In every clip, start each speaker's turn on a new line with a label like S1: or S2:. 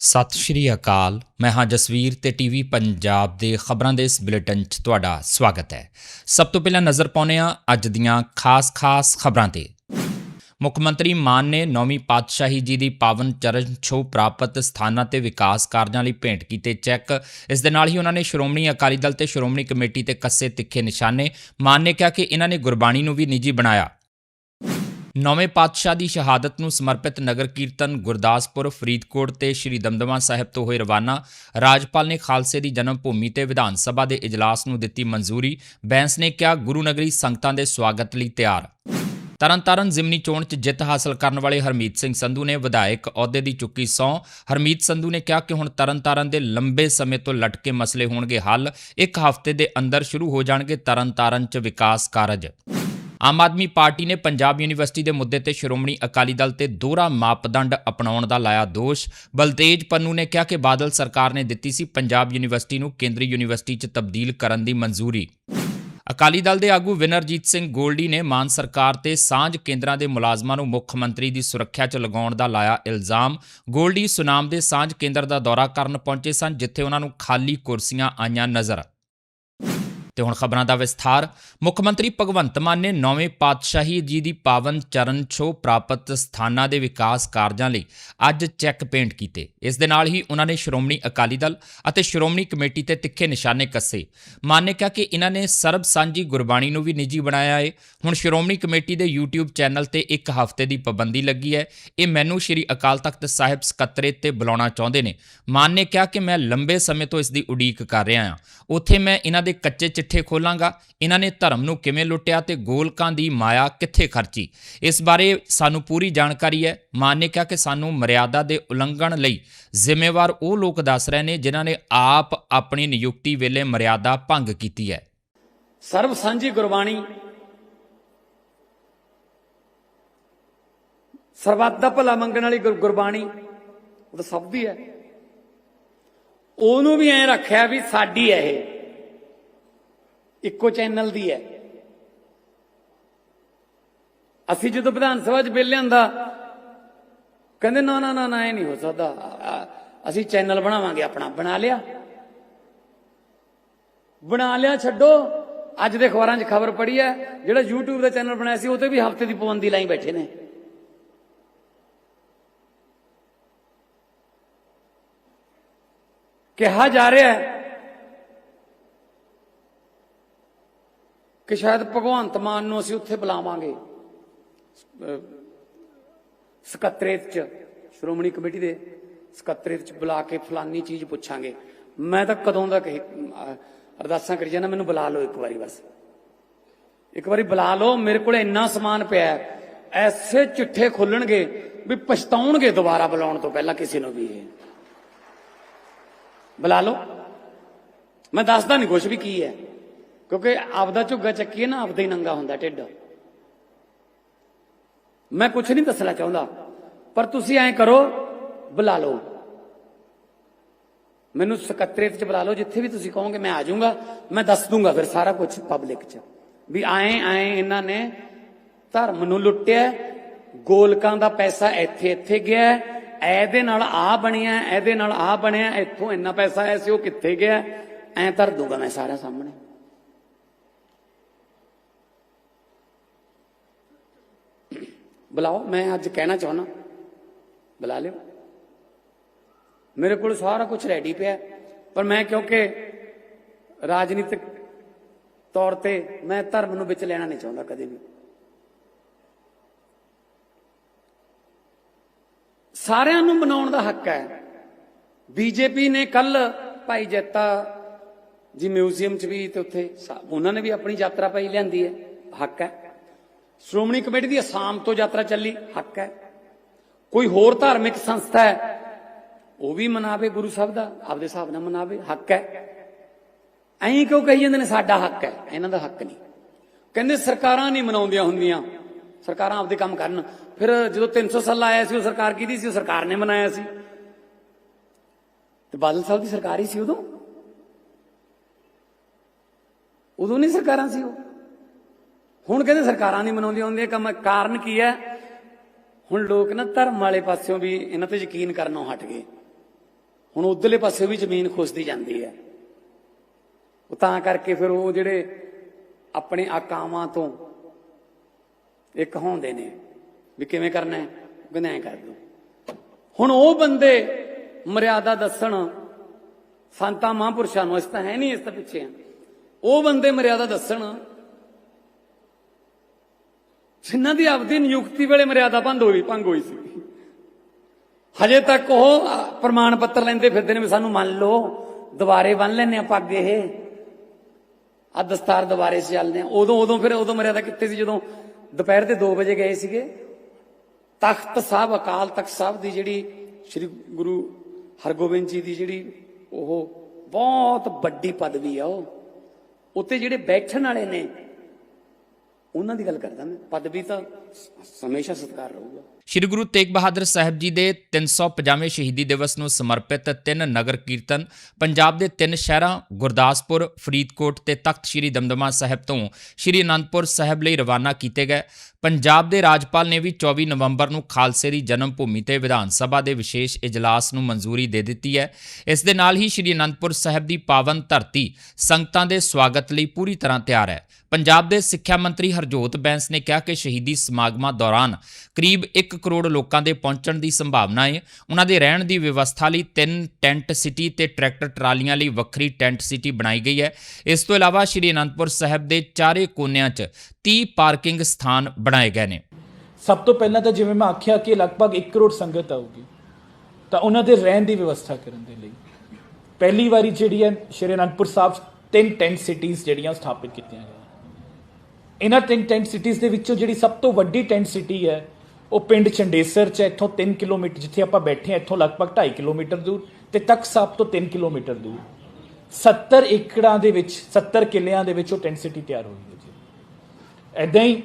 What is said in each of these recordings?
S1: ਸਤਿ ਸ਼੍ਰੀ ਅਕਾਲ। ਮੈਂ ਹਾਂ ਜਸਵੀਰ ਤੇ ਟੀਵੀ ਪੰਜਾਬ ਦੇ ਖਬਰਾਂ ਦੇ ਇਸ ਬੁਲੇਟਿਨ 'ਚ ਤੁਹਾਡਾ ਸਵਾਗਤ ਹੈ। ਸਭ ਤੋਂ ਪਹਿਲਾਂ ਨਜ਼ਰ ਪਾਉਂਦੇ ਹਾਂ ਅੱਜ ਦੀਆਂ ਖਾਸ-ਖਾਸ ਖਬਰਾਂ ਤੇ। ਮੁੱਖ ਮੰਤਰੀ ਮਾਨ ਨੇ ਨੌਵੀਂ ਪਾਤਸ਼ਾਹੀ ਜੀ ਦੀ ਪਾਵਨ ਚਰਨ ਛੋਹ ਪ੍ਰਾਪਤ ਸਥਾਨਾਂ ਤੇ ਵਿਕਾਸ ਕਾਰਜਾਂ ਲਈ ਭੇਂਟ ਕੀਤੇ ਚੈੱਕ। ਇਸ ਦੇ ਨਾਲ ਹੀ ਉਹਨਾਂ ਨੇ ਸ਼੍ਰੋਮਣੀ ਅਕਾਲੀ ਦਲ ਤੇ ਸ਼੍ਰੋਮਣੀ ਕਮੇਟੀ ਤੇ ਕੱਸੇ ਤਿੱਖੇ ਨਿਸ਼ਾਨੇ। ਮਾਨ ਨੇ ਕਿਹਾ ਕਿ ਇਹਨਾਂ ਨੇ ਗੁਰਬਾਣੀ ਨੂੰ ਵੀ ਨਿੱਜੀ ਬਣਾਇਆ। ਨੌਵੇਂ ਪਾਤਸ਼ਾਹ ਦੀ ਸ਼ਹਾਦਤ ਨੂੰ ਸਮਰਪਿਤ ਨਗਰ ਕੀਰਤਨ ਗੁਰਦਾਸਪੁਰ, ਫਰੀਦਕੋਟ ਤੇ ਸ਼੍ਰੀ ਦਮਦਮਾ ਸਾਹਿਬ ਤੋਂ ਹੋਏ ਰਵਾਨਾ ਰਾਜਪਾਲ ਨੇ ਖਾਲਸੇ ਦੀ ਜਨਮ ਭੂਮੀ ਤੇ ਵਿਧਾਨ ਸਭਾ ਦੇ ਇਜਲਾਸ ਨੂੰ ਦਿੱਤੀ ਮਨਜ਼ੂਰੀ। ਬੈਂਸ ਨੇ ਕਿਹਾ, ਗੁਰੂ ਨਗਰੀ ਸੰਗਤਾਂ ਦੇ ਸਵਾਗਤ ਲਈ ਤਿਆਰ। ਤਰਨਤਾਰਨ ਜ਼ਿਮਨੀ ਚੋਣ 'ਚ ਜਿੱਤ ਹਾਸਲ ਕਰਨ ਵਾਲੇ ਹਰਮੀਤ ਸਿੰਘ ਸੰਧੂ ਨੇ ਵਿਧਾਇਕ ਅਹੁਦੇ ਦੀ ਚੁੱਕੀ ਸਹੁੰ। ਹਰਮੀਤ ਸੰਧੂ ਨੇ ਕਿਹਾ ਕਿ ਹੁਣ ਤਰਨਤਾਰਨ ਦੇ ਲੰਬੇ ਸਮੇਂ ਤੋਂ ਲਟਕੇ ਮਸਲੇ ਹੋਣਗੇ ਹੱਲ। ਇੱਕ ਹਫ਼ਤੇ ਦੇ ਅੰਦਰ ਸ਼ੁਰੂ ਹੋ ਜਾਣਗੇ ਤਰਨਤਾਰਨ 'ਚ ਵਿਕਾਸ ਕਾਰਜ। ਆਮ ਆਦਮੀ ਪਾਰਟੀ ਨੇ ਪੰਜਾਬ ਯੂਨੀਵਰਸਿਟੀ ਦੇ ਮੁੱਦੇ ਤੇ ਸ਼੍ਰੋਮਣੀ ਅਕਾਲੀ ਦਲ ਤੇ ਦੋਹਰਾ ਮਾਪਦੰਡ ਅਪਣਾਉਣ ਦਾ ਲਾਇਆ ਦੋਸ਼। ਬਲਤੇਜ ਪੰਨੂ ਨੇ ਕਿਹਾ ਕਿ ਬਾਦਲ ਸਰਕਾਰ ਨੇ ਦਿੱਤੀ ਸੀ ਪੰਜਾਬ ਯੂਨੀਵਰਸਿਟੀ ਨੂੰ ਕੇਂਦਰੀ ਯੂਨੀਵਰਸਿਟੀ 'ਚ ਤਬਦੀਲ ਕਰਨ ਦੀ ਮਨਜ਼ੂਰੀ। ਅਕਾਲੀ ਦਲ ਦੇ ਆਗੂ ਵਿਨਰਜੀਤ ਸਿੰਘ ਗੋਲਡੀ ਨੇ ਮਾਨ ਸਰਕਾਰ ਤੇ ਸਾਂਝ ਕੇਂਦਰਾਂ ਦੇ ਮੁਲਾਜ਼ਮਾਂ ਨੂੰ ਮੁੱਖ ਮੰਤਰੀ ਦੀ ਸੁਰੱਖਿਆ 'ਚ ਲਗਾਉਣ ਦਾ ਲਾਇਆ ਇਲਜ਼ਾਮ। ਗੋਲਡੀ ਸੁਨਾਮ ਦੇ ਸਾਂਝ ਕੇਂਦਰ ਦਾ ਦੌਰਾ ਕਰਨ ਪਹੁੰਚੇ ਸਨ, ਜਿੱਥੇ ਉਹਨਾਂ ਨੂੰ ਖਾਲੀ ਕੁਰਸੀਆਂ ਆਈਆਂ ਨਜ਼ਰ। ਤੇ ਹੁਣ ਖਬਰਾਂ ਦਾ ਵਿਸਥਾਰ। ਮੁੱਖ ਮੰਤਰੀ ਭਗਵੰਤ ਮਾਨ ਨੇ ਨੌਵੇਂ ਪਾਤਸ਼ਾਹੀ ਜੀ ਦੀ ਪਾਵਨ ਚਰਨ ਛੋ ਪ੍ਰਾਪਤ ਸਥਾਨਾਂ ਦੇ ਵਿਕਾਸ ਕਾਰਜਾਂ ਲਈ ਅੱਜ ਚੈੱਕ ਪੇਂਟ ਕੀਤੇ। ਇਸ ਦੇ ਨਾਲ ਹੀ ਉਹਨਾਂ ਨੇ ਸ਼੍ਰੋਮਣੀ ਅਕਾਲੀ ਦਲ ਅਤੇ ਸ਼੍ਰੋਮਣੀ ਕਮੇਟੀ ਤੇ ਤਿੱਖੇ ਨਿਸ਼ਾਨੇ ਕੱਸੇ। ਮਾਨ ਨੇ ਕਿਹਾ ਕਿ ਇਹਨਾਂ ਨੇ ਸਰਬ ਸਾਂਝੀ ਗੁਰਬਾਣੀ ਨੂੰ ਵੀ ਨਿੱਜੀ ਬਣਾਇਆ ਹੈ ਹੁਣ ਸ਼੍ਰੋਮਣੀ ਕਮੇਟੀ ਦੇ YouTube ਚੈਨਲ ਤੇ ਇੱਕ ਹਫ਼ਤੇ ਦੀ ਪਾਬੰਦੀ ਲੱਗੀ ਹੈ। ਇਹ ਮੈਨੂੰ ਸ਼੍ਰੀ ਅਕਾਲ ਤਖਤ ਸਾਹਿਬ ਸਕੱਤਰੇਤ ਤੇ ਬੁਲਾਉਣਾ ਚਾਹੁੰਦੇ ਨੇ। ਮਾਨ ਨੇ ਕਿਹਾ ਕਿ ਮੈਂ ਲੰਬੇ ਸਮੇਂ ਤੋਂ ਇਸ ਦੀ ਉਡੀਕ ਕਰ ਰਿਹਾ ਹਾਂ। ਉੱਥੇ ਮੈਂ ਇਹਨਾਂ ਦੇ ਕੱਚੇ ਕਿੱਥੇ ਖੋਲਾਂਗਾ? ਇਹਨਾਂ ਨੇ ਧਰਮ ਨੂੰ ਕਿਵੇਂ ਲੁੱਟਿਆ ਤੇ ਗੋਲਕਾਂ ਦੀ ਮਾਇਆ ਕਿੱਥੇ ਖਰਚੀ? ਇਸ ਬਾਰੇ ਸਾਨੂੰ ਪੂਰੀ ਜਾਣਕਾਰੀ ਹੈ। ਮਾਨ ਨੇ ਕਿਹਾ ਕਿ ਸਾਨੂੰ ਮਰਿਆਦਾ ਦੇ ਉਲੰਘਣ ਲਈ ਜ਼ਿੰਮੇਵਾਰ ਉਹ ਲੋਕ ਦੱਸ ਰਹੇ ਨੇ ਜਿਨ੍ਹਾਂ ਨੇ ਆਪ ਆਪਣੀ ਨਿਯੁਕਤੀ ਵੇਲੇ ਮਰਿਆਦਾ ਭੰਗ ਕੀਤੀ ਹੈ।
S2: ਸਰਬ ਸਾਂਝੀ ਗੁਰਬਾਣੀ ਸਰਬੱਤ ਦਾ ਭਲਾ ਮੰਗਣ ਵਾਲੀ ਗੁਰਬਾਣੀ ਉਹ ਤਾਂ ਸਭ ਦੀ ਹੈ। ਉਹਨੂੰ ਵੀ ਐ ਰੱਖਿਆ ਵੀ ਸਾਡੀ ਹੈ ਇਹ। ਇੱਕੋ ਚੈਨਲ ਦੀ ਹੈ। ਅਸੀਂ ਜਦੋਂ ਵਿਧਾਨ ਸਭਾ 'ਚ ਬਿੱਲ ਲਿਆਂਦਾ, ਕਹਿੰਦੇ, ਨਾ ਨਾ ਨਾ ਨਾ, ਇਹ ਨਹੀਂ ਹੋ ਸਕਦਾ। ਅਸੀਂ ਚੈਨਲ ਬਣਾਵਾਂਗੇ, ਆਪਣਾ ਬਣਾ ਲਿਆ। ਬਣਾ ਲਿਆ, ਛੱਡੋ। ਅੱਜ ਦੇ ਅਖਬਾਰਾਂ 'ਚ ਖਬਰ ਪੜੀ ਹੈ, ਜਿਹੜਾ YouTube ਦਾ ਚੈਨਲ ਬਣਾਇਆ ਸੀ, ਉਹ ਤੇ ਵੀ ਹਫ਼ਤੇ ਦੀ ਪਾਬੰਦੀ ਲਾਈ ਬੈਠੇ ਨੇ। ਕਿਹਾ ਜਾ ਰਿਹਾ ਹੈ ਕਿ ਸ਼ਾਇਦ ਭਗਵੰਤ ਮਾਨ ਨੂੰ ਅਸੀਂ ਉੱਥੇ ਬੁਲਾਵਾਂਗੇ। ਅਹ ਸਕੱਤਰੇਤ ਚ, ਸ਼੍ਰੋਮਣੀ ਕਮੇਟੀ ਦੇ ਸਕੱਤਰੇਤ ਚ ਬੁਲਾ ਕੇ ਫਲਾਨੀ ਚੀਜ਼ ਪੁੱਛਾਂਗੇ। ਮੈਂ ਤਾਂ ਕਦੋਂ ਦਾ ਅਰਦਾਸਾਂ ਕਰੀ ਜਾਂਦਾ, ਮੈਨੂੰ ਬੁਲਾ ਲਓ ਇੱਕ ਵਾਰੀ ਬਸ। ਇੱਕ ਵਾਰੀ ਬੁਲਾ ਲਓ, ਮੇਰੇ ਕੋਲ ਇੰਨਾ ਸਮਾਨ ਪਿਆ ਐਸੇ ਚਿੱਠੇ ਖੁੱਲਣਗੇ ਵੀ ਪਛਤਾਉਣਗੇ ਦੁਬਾਰਾ ਬੁਲਾਉਣ ਤੋਂ ਪਹਿਲਾਂ ਕਿਸੇ ਨੂੰ ਵੀ ਇਹ। ਬੁਲਾ ਲਓ। ਮੈਂ ਦੱਸਦਾ ਨਹੀਂ ਕੁਝ ਵੀ ਕੀ ਹੈ। ਕਿਉਂਕਿ ਆਪਦਾ ਝੁੱਗਾ ਚੱਕੀਏ ਨਾ, ਆਪਦਾ ਹੀ ਨੰਗਾ ਹੁੰਦਾ ਢਿੱਡ। ਮੈਂ ਕੁਝ ਨਹੀਂ ਦੱਸਣਾ ਚਾਹੁੰਦਾ, ਪਰ ਤੁਸੀਂ ਐਂ ਕਰੋ, ਬੁਲਾ ਲਓ। ਮੈਨੂੰ ਸਕੱਤਰੇਤ ਚ ਬੁਲਾ ਲਓ, ਜਿੱਥੇ ਵੀ ਤੁਸੀਂ ਕਹੋਗੇ ਮੈਂ ਆ ਜਾਊਂਗਾ, ਮੈਂ ਦੱਸ ਦੂੰਗਾ ਫਿਰ ਸਾਰਾ ਕੁਝ ਪਬਲਿਕ ਚ। ਵੀ ਆਏ ਆਏ ਇਹਨਾਂ ਨੇ ਧਰਮ ਨੂੰ ਲੁੱਟਿਆ, ਗੋਲਕਾਂ ਦਾ ਪੈਸਾ ਇੱਥੇ ਇੱਥੇ ਗਿਆ, ਇਹਦੇ ਨਾਲ ਆ ਬਣਿਆ, ਇਹਦੇ ਨਾਲ ਆ ਬਣਿਆ, ਇੱਥੋਂ ਇੰਨਾ ਪੈਸਾ ਆਇਆ ਸੀ, ਉਹ ਕਿੱਥੇ ਗਿਆ? ਐਂ ਧਰ ਦੂੰਗਾ ਮੈਂ ਸਾਰਿਆਂ ਸਾਹਮਣੇ। ਬੁਲਾਓ, ਮੈਂ ਅੱਜ ਕਹਿਣਾ ਚਾਹੁੰਦਾ। ਬੁਲਾ ਲਿਓ। ਮੇਰੇ ਕੋਲ ਸਾਰਾ ਕੁਝ ਰੈਡੀ ਪਿਆ ਪਰ ਮੈਂ ਕਿਉਂਕਿ ਰਾਜਨੀਤਿਕ ਤੌਰ ਤੇ ਮੈਂ ਧਰਮ ਨੂੰ ਵਿੱਚ ਲੈਣਾ ਨਹੀਂ ਚਾਹੁੰਦਾ ਕਦੇ ਵੀ। ਸਾਰਿਆਂ ਨੂੰ ਮਨਾਉਣ ਦਾ ਹੱਕ ਹੈ। ਬੀਜੇਪੀ ਨੇ ਕੱਲ ਭਾਈ ਜੱਤਾ ਜੀ ਮਿਊਜ਼ੀਅਮ 'ਚ ਵੀ ਤੇ ਉੱਥੇ ਉਹਨਾਂ ਨੇ ਵੀ ਆਪਣੀ ਯਾਤਰਾ ਪਾਈ ਲਿਆਂਦੀ ਹੈ। ਹੱਕ ਹੈ। ਸ਼੍ਰੋਮਣੀ ਕਮੇਟੀ ਦੀ ਅਸਾਮ ਤੋਂ ਯਾਤਰਾ ਚੱਲੀ, ਹੱਕ ਹੈ। ਕੋਈ ਹੋਰ ਧਾਰਮਿਕ ਸੰਸਥਾ ਹੈ, ਉਹ ਵੀ ਮਨਾਵੇ ਗੁਰੂ ਸਾਹਿਬ ਦਾ, ਆਪਦੇ ਹਿਸਾਬ ਨਾਲ ਮਨਾਵੇ, ਹੱਕ ਹੈ। ਐਂ ਕਿਉਂ ਕਹੀ ਜਾਂਦੇ ਨੇ ਸਾਡਾ ਹੱਕ ਹੈ? ਇਹਨਾਂ ਦਾ ਹੱਕ ਨਹੀਂ। ਕਹਿੰਦੇ ਸਰਕਾਰਾਂ ਨਹੀਂ ਮਨਾਉਂਦੀਆਂ ਹੁੰਦੀਆਂ। ਸਰਕਾਰਾਂ ਆਪਦੇ ਕੰਮ ਕਰਨ। ਫਿਰ ਜਦੋਂ 300 ਸਾਲ ਆਇਆ ਸੀ, ਉਹ ਸਰਕਾਰ ਕਿਹਦੀ ਸੀ? ਉਹ ਸਰਕਾਰ ਨੇ ਮਨਾਇਆ ਸੀ। ਤੇ ਬਾਦਲ ਸਾਹਿਬ ਦੀ ਸਰਕਾਰ ਹੀ ਸੀ ਉਦੋਂ? ਉਦੋਂ ਨਹੀਂ ਸਰਕਾਰਾਂ ਸੀ ਉਹ। ਹੁਣ ਕਹਿੰਦੇ ਸਰਕਾਰਾਂ ਨਹੀਂ ਮਨਾਉਂਦੀਆਂ ਹੁੰਦੀਆਂ ਕੰਮ ਕਾਰਨ ਕੀ ਹੈ? ਹੁਣ ਲੋਕ ਨਾ ਧਰਮ ਵਾਲੇ ਪਾਸਿਓਂ ਵੀ ਇਹਨਾਂ ਤੇ ਯਕੀਨ ਕਰਨੋਂ ਹਟ ਗਏ। ਹੁਣ ਉਧਰਲੇ ਪਾਸੇ ਵੀ ਜ਼ਮੀਨ ਖੁਸਦੀ ਜਾਂਦੀ ਹੈ। ਉਹ ਤਾਂ ਕਰਕੇ ਫਿਰ ਉਹ ਜਿਹੜੇ ਆਪਣੇ ਆਕਾਵਾਂ ਤੋਂ ਇਹ ਕਹਾਉਂਦੇ ਨੇ ਵੀ ਕਿਵੇਂ ਕਰਨਾ ਹੈ ਕਹਿੰਦੇ ਐਂ ਕਰ ਦੋ। ਹੁਣ ਉਹ ਬੰਦੇ ਮਰਿਆਦਾ ਦੱਸਣ, ਸੰਤਾਂ ਮਹਾਂਪੁਰਸ਼ਾਂ ਨੂੰ ਇਸ ਤਾਂ ਹੈ ਨਹੀਂ ਇਸ ਤਾਂ ਪਿੱਛੇ ਆ ਉਹ ਬੰਦੇ ਮਰਿਆਦਾ ਦੱਸਣ ਜਿਨ੍ਹਾਂ ਦੀ ਆਪਦੀ ਨਿਯੁਕਤੀ ਵੇਲੇ ਮਰਿਆਦਾ ਭੰਗ ਹੋਈ ਭੰਗ ਹੋਈ ਸੀ। ਹਜੇ ਤੱਕ ਉਹ ਪ੍ਰਮਾਣ ਪੱਤਰ ਲੈਂਦੇ ਫਿਰਦੇ ਨੇ ਵੀ ਸਾਨੂੰ ਮੰਨ ਲਓ, ਦੁਬਾਰੇ ਬੰਨ ਲੈਨੇ ਆ ਪੱਗ ਇਹ। ਆ ਦਸਤਾਰ ਦੁਬਾਰੇ ਸੇ ਚੱਲਦੇ ਆ ਉਦੋਂ ਉਦੋਂ ਫਿਰ ਉਦੋਂ ਮਰਿਆਦਾ ਕਿੱਥੇ ਸੀ? ਜਦੋਂ ਦੁਪਹਿਰ ਦੇ 2 ਵਜੇ ਗਏ ਸੀਗੇ, ਤਖਤ ਸਾਹਿਬ, ਅਕਾਲ ਤਖਤ ਸਾਹਿਬ ਦੀ ਜਿਹੜੀ ਸ੍ਰੀ ਗੁਰੂ ਹਰਗੋਬਿੰਦ ਜੀ ਦੀ ਜਿਹੜੀ ਉਹ ਬਹੁਤ ਵੱਡੀ ਪਦਵੀ ਆ ਉਹ। ਉੱਤੇ ਜਿਹੜੇ ਬੈਠਣ ਵਾਲੇ ਨੇ ਉਹਨਾਂ ਦੀ ਗੱਲ ਕਰਦਾ ਮੈਂ। ਪਦਵੀ ਤਾਂ ਹਮੇਸ਼ਾ ਸਤਿਕਾਰ ਰਹੂਗਾ।
S1: ਸ਼੍ਰੀ ਗੁਰੂ ਤੇਗ ਬਹਾਦਰ ਸਾਹਿਬ ਜੀ ਦੇ 350ਵੇਂ ਸ਼ਹੀਦੀ ਦਿਵਸ ਨੂੰ ਸਮਰਪਿਤ ਤਿੰਨ ਨਗਰ ਕੀਰਤਨ ਪੰਜਾਬ ਦੇ ਤਿੰਨ ਸ਼ਹਿਰਾਂ ਗੁਰਦਾਸਪੁਰ, ਫਰੀਦਕੋਟ ਤੇ ਤਖਤ ਸ਼੍ਰੀ ਦਮਦਮਾ ਸਾਹਿਬ ਤੋਂ ਸ਼੍ਰੀ ਅਨੰਦਪੁਰ ਸਾਹਿਬ ਲਈ ਰਵਾਨਾ ਕੀਤੇ ਗਏ। ਪੰਜਾਬ ਦੇ ਰਾਜਪਾਲ ਨੇ ਵੀ 24 ਨਵੰਬਰ ਨੂੰ ਖਾਲਸੇ ਦੀ ਜਨਮ ਭੂਮੀ ਤੇ ਵਿਧਾਨ ਸਭਾ ਦੇ ਵਿਸ਼ੇਸ਼ ਇਜਲਾਸ ਨੂੰ ਮਨਜ਼ੂਰੀ ਦੇ ਦਿੱਤੀ ਹੈ। ਇਸ ਦੇ ਨਾਲ ਹੀ ਸ਼੍ਰੀ ਅਨੰਦਪੁਰ ਸਾਹਿਬ ਦੀ ਪਾਵਨ ਧਰਤੀ ਸੰਗਤਾਂ ਦੇ ਸਵਾਗਤ ਲਈ ਪੂਰੀ ਤਰ੍ਹਾਂ ਤਿਆਰ ਹੈ। ਪੰਜਾਬ ਦੇ ਸਿੱਖਿਆ ਮੰਤਰੀ ਹਰਜੋਤ ਬੈਂਸ ਨੇ ਕਿਹਾ ਕਿ ਸ਼ਹੀਦੀ ਸਮਾਗਮਾਂ ਦੌਰਾਨ ਕਰੀਬ 1 ਕਰੋੜ ਲੋਕਾਂ ਦੇ ਪਹੁੰਚਣ ਦੀ ਸੰਭਾਵਨਾ ਹੈ। ਉਹਨਾਂ ਦੇ ਰਹਿਣ ਦੀ ਵਿਵਸਥਾ ਲਈ ਤਿੰਨ ਟੈਂਟ ਸਿਟੀ ਤੇ ਟਰੈਕਟਰ ਟਰਾਲੀਆਂ ਲਈ ਵੱਖਰੀ ਟੈਂਟ ਸਿਟੀ ਬਣਾਈ ਗਈ ਹੈ। ਇਸ ਤੋਂ ਇਲਾਵਾ ਸ਼੍ਰੀ ਅਨੰਦਪੁਰ ਸਾਹਿਬ ਦੇ ਚਾਰੇ ਕੋਨਿਆਂ 'ਚ 30 ਪਾਰਕਿੰਗ ਸਥਾਨ ਬਣਾਏ ਗਏ ਨੇ।
S3: ਸਭ ਤੋਂ ਪਹਿਲਾਂ ਤਾਂ ਜਿਵੇਂ ਮੈਂ ਆਖਿਆ ਕਿ ਲਗਭਗ 1 ਕਰੋੜ ਸੰਗਤ ਆਊਗੀ, ਤਾਂ ਉਹਨਾਂ ਦੇ ਰਹਿਣ ਦੀ ਵਿਵਸਥਾ ਕਰਨ ਦੇ ਲਈ। ਪਹਿਲੀ ਵਾਰੀ ਜਿਹੜੀ ਹੈ ਸ਼੍ਰੀ ਅਨੰਦਪੁਰ ਸਾਹਿਬ ਤਿੰਨ ਟੈਂਟ ਸਿਟੀਜ਼ ਜਿਹੜੀਆਂ ਸਥਾਪਿਤ ਕੀਤੀਆਂ ਗਈਆਂ। ਇਹਨਾਂ ਤਿੰਨ ਟੈਂਟ ਸਿਟੀਜ਼ ਦੇ ਵਿੱਚੋਂ ਜਿਹੜੀ ਸਭ ਤੋਂ ਵੱਡੀ ਟੈਂਟ ਸਿਟੀ ਹੈ, ਉਹ ਪਿੰਡ ਚੰਡੇਸਰ ਚ ਇੱਥੋਂ 3 ਕਿਲੋਮੀਟਰ ਜਿੱਥੇ ਆਪਾਂ ਬੈਠੇ ਹਾਂ, ਇੱਥੋਂ ਲਗਭਗ 2.5 ਕਿਲੋਮੀਟਰ ਦੂਰ ਤੇ ਤਖਤ ਸਾਹਿਬ ਤੋਂ 3 ਕਿਲੋਮੀਟਰ ਦੂਰ। 70 ਏਕੜਾਂ ਦੇ ਵਿੱਚ 70 ਕਿੱਲਿਆਂ ਦੇ ਵਿੱਚ ਉਹ ਟੈਂਟ ਸਿਟੀ ਤਿਆਰ ਹੋਈ ਹੈ ਜੀ। ਐਦਾਂ ਹੀ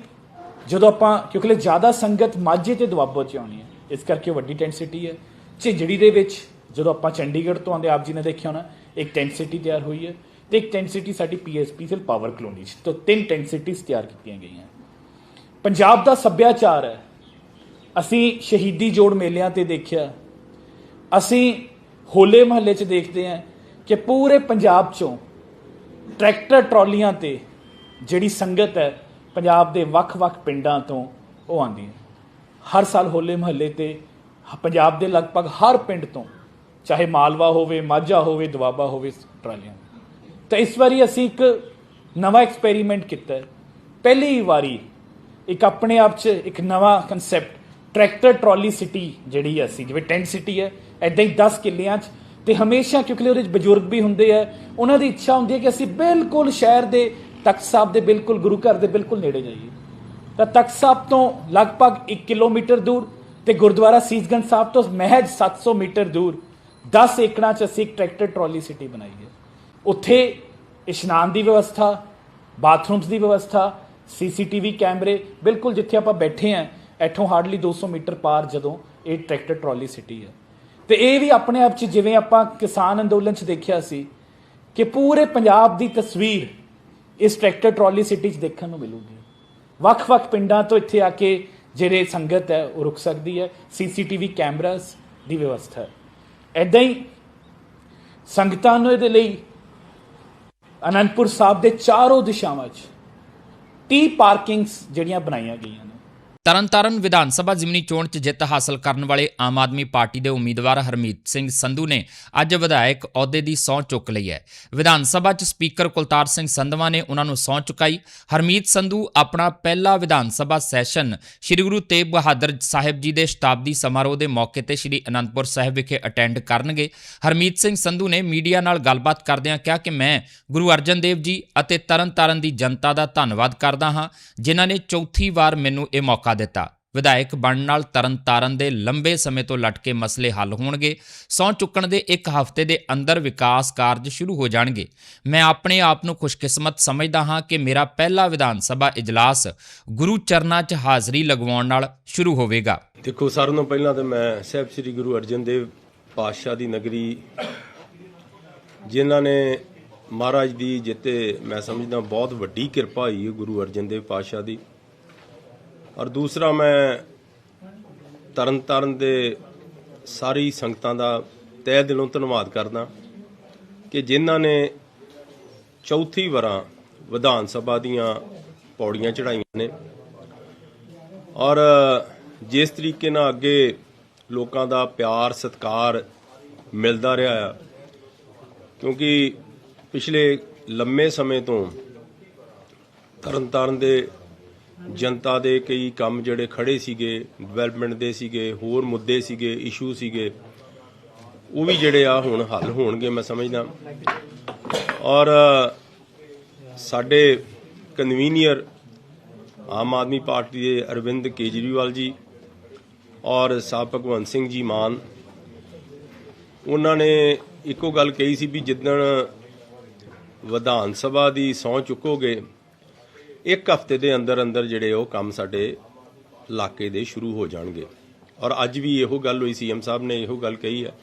S3: ਜਦੋਂ ਆਪਾਂ, ਕਿਉਂਕਿ ਜ਼ਿਆਦਾ ਸੰਗਤ ਮਾਝੇ ਤੇ ਦੁਆਬੋ ਚ ਆਉਣੀ ਹੈ, ਇਸ ਕਰਕੇ ਵੱਡੀ ਟੈਂਟ ਸਿਟੀ ਹੈ। ਝਿੰਜੜੀ ਦੇ ਵਿੱਚ ਜਦੋਂ ਆਪਾਂ ਚੰਡੀਗੜ੍ਹ ਤੋਂ ਆਉਂਦੇ, ਆਪ ਜੀ ਨੇ ਦੇਖਿਆ ਹੋਣਾ, ਇੱਕ ਟੈਂਟ ਸਿਟੀ ਤਿਆਰ ਹੋਈ ਹੈ ਤੇ ਇੱਕ ਟੈਂਟ ਸਿਟੀ ਸਾਡੀ ਪੀਐਸਪੀ ਸਿਲ ਪਾਵਰ ਕਲੋਨੀ ਚ, ਤੋਂ ਤਿੰਨ ਟੈਂਟ ਸਿਟੀਜ਼ ਤਿਆਰ ਕੀਤੀਆਂ ਗਈਆਂ। ਪੰਜਾਬ ਦਾ ਸੱਭਿਆਚਾਰ ਹੈ। ਅਸੀਂ ਸ਼ਹੀਦੀ ਜੋੜ ਮੇਲਿਆਂ ਤੇ ਦੇਖਿਆ। ਅਸੀਂ ਹੋਲੇ ਮਹੱਲੇ 'ਚ ਦੇਖਦੇ ਹਾਂ ਕਿ ਪੂਰੇ ਪੰਜਾਬ 'ਚੋਂ ਟਰੈਕਟਰ ਟਰਾਲੀਆਂ ਤੇ ਜਿਹੜੀ ਸੰਗਤ ਹੈ ਪੰਜਾਬ ਦੇ ਵੱਖ-ਵੱਖ ਪਿੰਡਾਂ ਤੋਂ ਉਹ ਆਉਂਦੀਆਂ ਹਰ ਸਾਲ ਹੋਲੇ ਮਹੱਲੇ ਤੇ ਹ- ਪੰਜਾਬ ਦੇ ਲਗਭਗ ਹਰ ਪਿੰਡ ਤੋਂ ਚਾਹੇ ਮਾਲਵਾ ਹੋਵੇ, ਮਾਝਾ ਹੋਵੇ, ਦੁਆਬਾ ਹੋਵੇ ਟਰਾਲੀਆਂ ਤਾਂ ਇਸ ਵਾਰੀ ਅਸੀਂ ਇੱਕ ਨਵਾਂ ਐਕਸਪੈਰੀਮੈਂਟ ਕੀਤਾ ਪਹਿਲੀ ਵਾਰੀ ਇੱਕ ਆਪਣੇ ਆਪ 'ਚ ਇੱਕ ਨਵਾਂ ਕਨਸੈਪਟ ਟਰੈਕਟਰ ਟਰਾਲੀ ਸਿਟੀ ਜਿਹੜੀ ਹੈ ਅਸੀਂ, ਜਿਵੇਂ ਟੈਂਟ ਸਿਟੀ ਹੈ ਐਦਾਂ ਹੀ 10 ਕਿੱਲਿਆਂ 'ਚ ਤੇ ਹਮੇਸ਼ਾ ਕਿਉਂਕਿ ਉਹਦੇ 'ਚ ਬਜ਼ੁਰਗ ਵੀ ਹੁੰਦੇ ਆ, ਉਹਨਾਂ ਦੀ ਇੱਛਾ ਹੁੰਦੀ ਹੈ ਕਿ ਅਸੀਂ ਬਿਲਕੁਲ ਸ਼ਹਿਰ ਦੇ ਤਖਤ ਸਾਹਿਬ ਦੇ ਬਿਲਕੁਲ ਗੁਰੂ ਘਰ ਦੇ ਬਿਲਕੁਲ ਨੇੜੇ ਜਾਈਏ ਤਾਂ ਤਖਤ ਸਾਹਿਬ ਤੋਂ ਲਗਭਗ 1 ਕਿਲੋਮੀਟਰ ਦੂਰ ਤੇ ਗੁਰਦੁਆਰਾ ਸੀਸਗੰਜ ਸਾਹਿਬ ਤੋਂ ਮਹਿਜ 700 ਮੀਟਰ ਦੂਰ 10 ਏਕੜਾਂ 'ਚ ਅਸੀਂ ਇੱਕ ਟਰੈਕਟਰ ਟਰਾਲੀ ਸਿਟੀ ਬਣਾਈ ਹੈ। ਉੱਥੇ ਇਸ਼ਨਾਨ ਦੀ ਵਿਵਸਥਾ ਬਾਥਰੂਮਸ ਦੀ ਵਿਵਸਥਾ, ਸੀਸੀਟੀਵੀ ਕੈਮਰੇ, ਬਿਲਕੁਲ ਜਿੱਥੇ ਆਪਾਂ ਬੈਠੇ ਆਂ ਇੱਥੋਂ ਹਾਰਡਲੀ 200 ਮੀਟਰ ਪਾਰ ਜਦੋਂ ਇਹ ਟਰੈਕਟਰ ਟਰਾਲੀ ਸਿਟੀ ਹੈ। ਤੇ ਇਹ ਵੀ ਆਪਣੇ ਆਪ 'ਚ ਜਿਵੇਂ ਆਪਾਂ ਕਿਸਾਨ ਅੰਦੋਲਨ 'ਚ ਦੇਖਿਆ ਸੀ ਕਿ ਪੂਰੇ ਪੰਜਾਬ ਦੀ ਤਸਵੀਰ ਇਸ ਟਰੈਕਟਰ ਟਰਾਲੀ ਸਿਟੀ 'ਚ ਦੇਖਣ ਨੂੰ ਮਿਲੂਗੀ। ਵੱਖ-ਵੱਖ ਪਿੰਡਾਂ ਤੋਂ ਇੱਥੇ ਆ ਕੇ ਜਿਹੜੇ ਸੰਗਤ ਹੈ, ਉਹ ਰੁਕ ਸਕਦੀ ਹੈ। ਸੀਸੀਟੀਵੀ ਕੈਮਰਾਸ ਦੀ ਵਿਵਸਥਾ ਹੈ। ਐਦਾਂ ਹੀ ਸੰਗਤਾਂ ਨੂੰ ਇਹਦੇ ਲਈ ਅਨੰਦਪੁਰ ਸਾਹਿਬ ਦੇ ਚਾਰੋਂ ਦਿਸ਼ਾਵਾਂ 'ਚ 30 ਪਾਰਕਿੰਗਸ ਜਿਹੜੀਆਂ ਬਣਾਈਆਂ ਗਈਆਂ ਨੇ।
S1: ਤਰਨਤਾਰਨ ਵਿਧਾਨ ਸਭਾ ਜ਼ਿਮਨੀ ਚੋਣ 'ਚ ਜਿੱਤ ਹਾਸਲ ਕਰਨ ਵਾਲੇ ਆਮ ਆਦਮੀ ਪਾਰਟੀ ਦੇ ਉਮੀਦਵਾਰ ਹਰਮੀਤ ਸਿੰਘ ਸੰਧੂ ਨੇ ਅੱਜ ਵਿਧਾਇਕ ਅਹੁਦੇ ਦੀ ਸਹੁੰ ਚੁੱਕ ਲਈ ਹੈ। ਵਿਧਾਨ ਸਭਾ 'ਚ ਸਪੀਕਰ ਕੁਲਤਾਰ ਸਿੰਘ ਸੰਧਵਾ ਨੇ ਉਹਨਾਂ ਨੂੰ ਸਹੁੰ ਚੁਕਾਈ। ਹਰਮੀਤ ਸੰਧੂ ਆਪਣਾ ਪਹਿਲਾ ਵਿਧਾਨ ਸਭਾ ਸੈਸ਼ਨ ਸ੍ਰੀ ਗੁਰੂ ਤੇਗ ਬਹਾਦਰ ਸਾਹਿਬ ਜੀ ਦੇ ਸ਼ਤਾਬਦੀ ਸਮਾਰੋਹ ਦੇ ਮੌਕੇ ਤੇ ਸ੍ਰੀ ਅਨੰਦਪੁਰ ਸਾਹਿਬ ਵਿਖੇ ਅਟੈਂਡ ਕਰਨਗੇ। ਹਰਮੀਤ ਸਿੰਘ ਸੰਧੂ ਨੇ ਮੀਡੀਆ ਨਾਲ ਗੱਲਬਾਤ ਕਰਦਿਆਂ ਕਿਹਾ ਕਿ ਮੈਂ ਗੁਰੂ ਅਰਜਨ ਦੇਵ ਜੀ ਅਤੇ ਤਰਨਤਾਰਨ ਦੀ ਜਨਤਾ ਦਾ ਧੰਨਵਾਦ ਕਰਦਾ ਹਾਂ, ਜਿਨ੍ਹਾਂ ਨੇ ਚੌਥੀ ਵਾਰ ਮੈਨੂੰ ਇਹ ਮੌਕਾ ਦਿੱਤਾ। ਵਿਧਾਇਕ ਬਣਨ ਨਾਲ ਤਰਨਤਾਰਨ ਦੇ ਲੰਬੇ ਸਮੇਂ ਤੋਂ ਲਟਕੇ ਮਸਲੇ ਹੱਲ ਹੋਣਗੇ। ਸਹੁੰ ਚੁੱਕਣ ਦੇ ਇੱਕ ਹਫ਼ਤੇ ਦੇ ਅੰਦਰ ਵਿਕਾਸ ਕਾਰਜ ਸ਼ੁਰੂ ਹੋ ਜਾਣਗੇ। ਮੈਂ ਆਪਣੇ ਆਪ ਨੂੰ ਖੁਸ਼ਕਿਸਮਤ ਸਮਝਦਾ ਹਾਂ ਕਿ ਮੇਰਾ ਪਹਿਲਾ ਵਿਧਾਨ ਸਭਾ ਇਜਲਾਸ ਗੁਰੂ ਚਰਨਾਂ 'ਚ ਹਾਜ਼ਰੀ ਲਗਵਾਉਣ ਨਾਲ ਸ਼ੁਰੂ ਹੋਵੇਗਾ।
S4: ਦੇਖੋ, ਸਾਰਿਆਂ ਤੋਂ ਪਹਿਲਾਂ ਤਾਂ ਮੈਂ ਸਾਹਿਬ ਸ੍ਰੀ ਗੁਰੂ ਅਰਜਨ ਦੇਵ ਪਾਤਸ਼ਾਹ ਦੀ ਨਗਰੀ ਜਿਨ੍ਹਾਂ ਨੇ ਮਹਾਰਾਜ ਦੀ ਜਿੱਤੇ ਮੈਂ ਸਮਝਦਾ ਬਹੁਤ ਵੱਡੀ ਕਿਰਪਾ ਹੋਈ ਗੁਰੂ ਅਰਜਨ ਦੇਵ ਪਾਤਸ਼ਾਹ ਦੀ। ਔਰ ਦੂਸਰਾ ਮੈਂ ਤਰਨ ਤਾਰਨ ਦੇ ਸਾਰੀ ਸੰਗਤਾਂ ਦਾ ਤਹਿ ਦਿਲੋਂ ਧੰਨਵਾਦ ਕਰਦਾ ਕਿ ਜਿਨ੍ਹਾਂ ਨੇ ਚੌਥੀ ਵਾਰਾਂ ਵਿਧਾਨ ਸਭਾ ਦੀਆਂ ਪੌੜੀਆਂ ਚੜਾਈਆਂ ਨੇ। ਔਰ ਜਿਸ ਤਰੀਕੇ ਨਾਲ ਅੱਗੇ ਲੋਕਾਂ ਦਾ ਪਿਆਰ, ਸਤਿਕਾਰ ਮਿਲਦਾ ਰਿਹਾ ਆ, ਕਿਉਂਕਿ ਪਿਛਲੇ ਲੰਮੇ ਸਮੇਂ ਤੋਂ ਤਰਨਤਾਰਨ ਦੇ ਜਨਤਾ ਦੇ ਕਈ ਕੰਮ ਜਿਹੜੇ ਖੜੇ ਸੀਗੇ ਡਿਵੈਲਪਮੈਂਟ ਦੇ ਸੀਗੇ, ਹੋਰ ਮੁੱਦੇ ਸੀਗੇ ਇਸ਼ੂ ਸੀਗੇ, ਉਹ ਵੀ ਜਿਹੜੇ ਆ ਹੁਣ ਹੱਲ ਹੋਣਗੇ, ਮੈਂ ਸਮਝਦਾ। ਔਰ ਸਾਡੇ ਕਨਵੀਨੀਅਰ ਆਮ ਆਦਮੀ ਪਾਰਟੀ ਦੇ ਅਰਵਿੰਦ ਕੇਜਰੀਵਾਲ ਜੀ ਔਰ ਸਾਹਿਬ ਭਗਵੰਤ ਸਿੰਘ ਜੀ ਮਾਨ, ਉਹਨਾਂ ਨੇ ਇੱਕੋ ਗੱਲ ਕਹੀ ਸੀ ਵੀ ਜਿੱਦਣ ਵਿਧਾਨ ਸਭਾ ਦੀ ਸਹੁੰ ਚੁੱਕੋਗੇ ਇੱਕ ਹਫ਼ਤੇ ਦੇ ਅੰਦਰ ਅੰਦਰ ਜਿਹੜੇ ਉਹ ਕੰਮ ਸਾਡੇ ਇਲਾਕੇ ਦੇ ਸ਼ੁਰੂ ਹੋ ਜਾਣਗੇ। ਔਰ ਅੱਜ ਵੀ ਇਹੋ ਗੱਲ ਹੋਈ, ਸੀਐਮ ਸਾਹਿਬ ਨੇ ਇਹੋ ਗੱਲ ਕਹੀ ਹੈ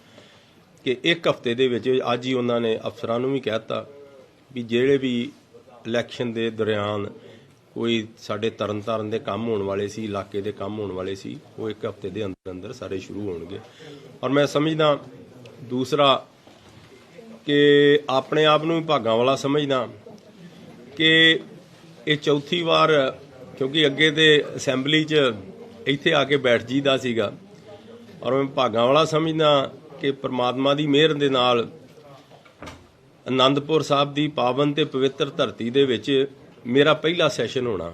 S4: ਕਿ ਇੱਕ ਹਫ਼ਤੇ ਦੇ ਵਿੱਚ ਅੱਜ ਹੀ ਉਹਨਾਂ ਨੇ ਅਫਸਰਾਂ ਨੂੰ ਵੀ ਕਹਿਤਾ ਵੀ ਜਿਹੜੇ ਵੀ ਇਲੈਕਸ਼ਨ ਦੇ ਦੌਰਾਨ ਕੋਈ ਸਾਡੇ ਤਰਨਤਾਰਨ ਦੇ ਕੰਮ ਹੋਣ ਵਾਲੇ ਸੀ, ਇਲਾਕੇ ਦੇ ਕੰਮ ਹੋਣ ਵਾਲੇ ਸੀ, ਉਹ ਇੱਕ ਹਫ਼ਤੇ ਦੇ ਅੰਦਰ ਅੰਦਰ ਸਾਰੇ ਸ਼ੁਰੂ ਹੋਣਗੇ। ਔਰ ਮੈਂ ਸਮਝਦਾ, ਦੂਸਰਾ ਕਿ ਆਪਣੇ ਆਪ ਨੂੰ ਵੀ ਭਾਗਾਂ ਵਾਲਾ ਸਮਝਦਾ ਕਿ ਇਹ ਚੌਥੀ ਵਾਰ, ਕਿਉਂਕਿ ਅੱਗੇ ਤੇ ਅਸੈਂਬਲੀ 'ਚ ਇੱਥੇ ਆ ਕੇ ਬੈਠ ਜੀਦਾ ਸੀਗਾ। ਔਰ ਮੈਂ ਭਾਗਾਂ ਵਾਲਾ ਸਮਝਦਾ ਕਿ ਪ੍ਰਮਾਤਮਾ ਦੀ ਮਿਹਰ ਦੇ ਨਾਲ ਆਨੰਦਪੁਰ ਸਾਹਿਬ ਦੀ ਪਾਵਨ ਤੇ ਪਵਿੱਤਰ ਧਰਤੀ ਦੇ ਵਿੱਚ ਮੇਰਾ ਪਹਿਲਾ ਸੈਸ਼ਨ ਹੋਣਾ।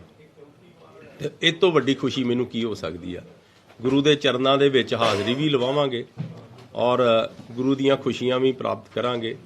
S4: ਤੇ ਇਹ ਤੋਂ ਵੱਡੀ ਖੁਸ਼ੀ ਮੈਨੂੰ ਕੀ ਹੋ ਸਕਦੀ ਆ? ਗੁਰੂ ਦੇ ਚਰਨਾਂ ਦੇ ਵਿੱਚ ਹਾਜ਼ਰੀ ਵੀ ਲਵਾਵਾਂਗੇ ਔਰ ਗੁਰੂ ਦੀਆਂ ਖੁਸ਼ੀਆਂ ਵੀ ਪ੍ਰਾਪਤ ਕਰਾਂਗੇ।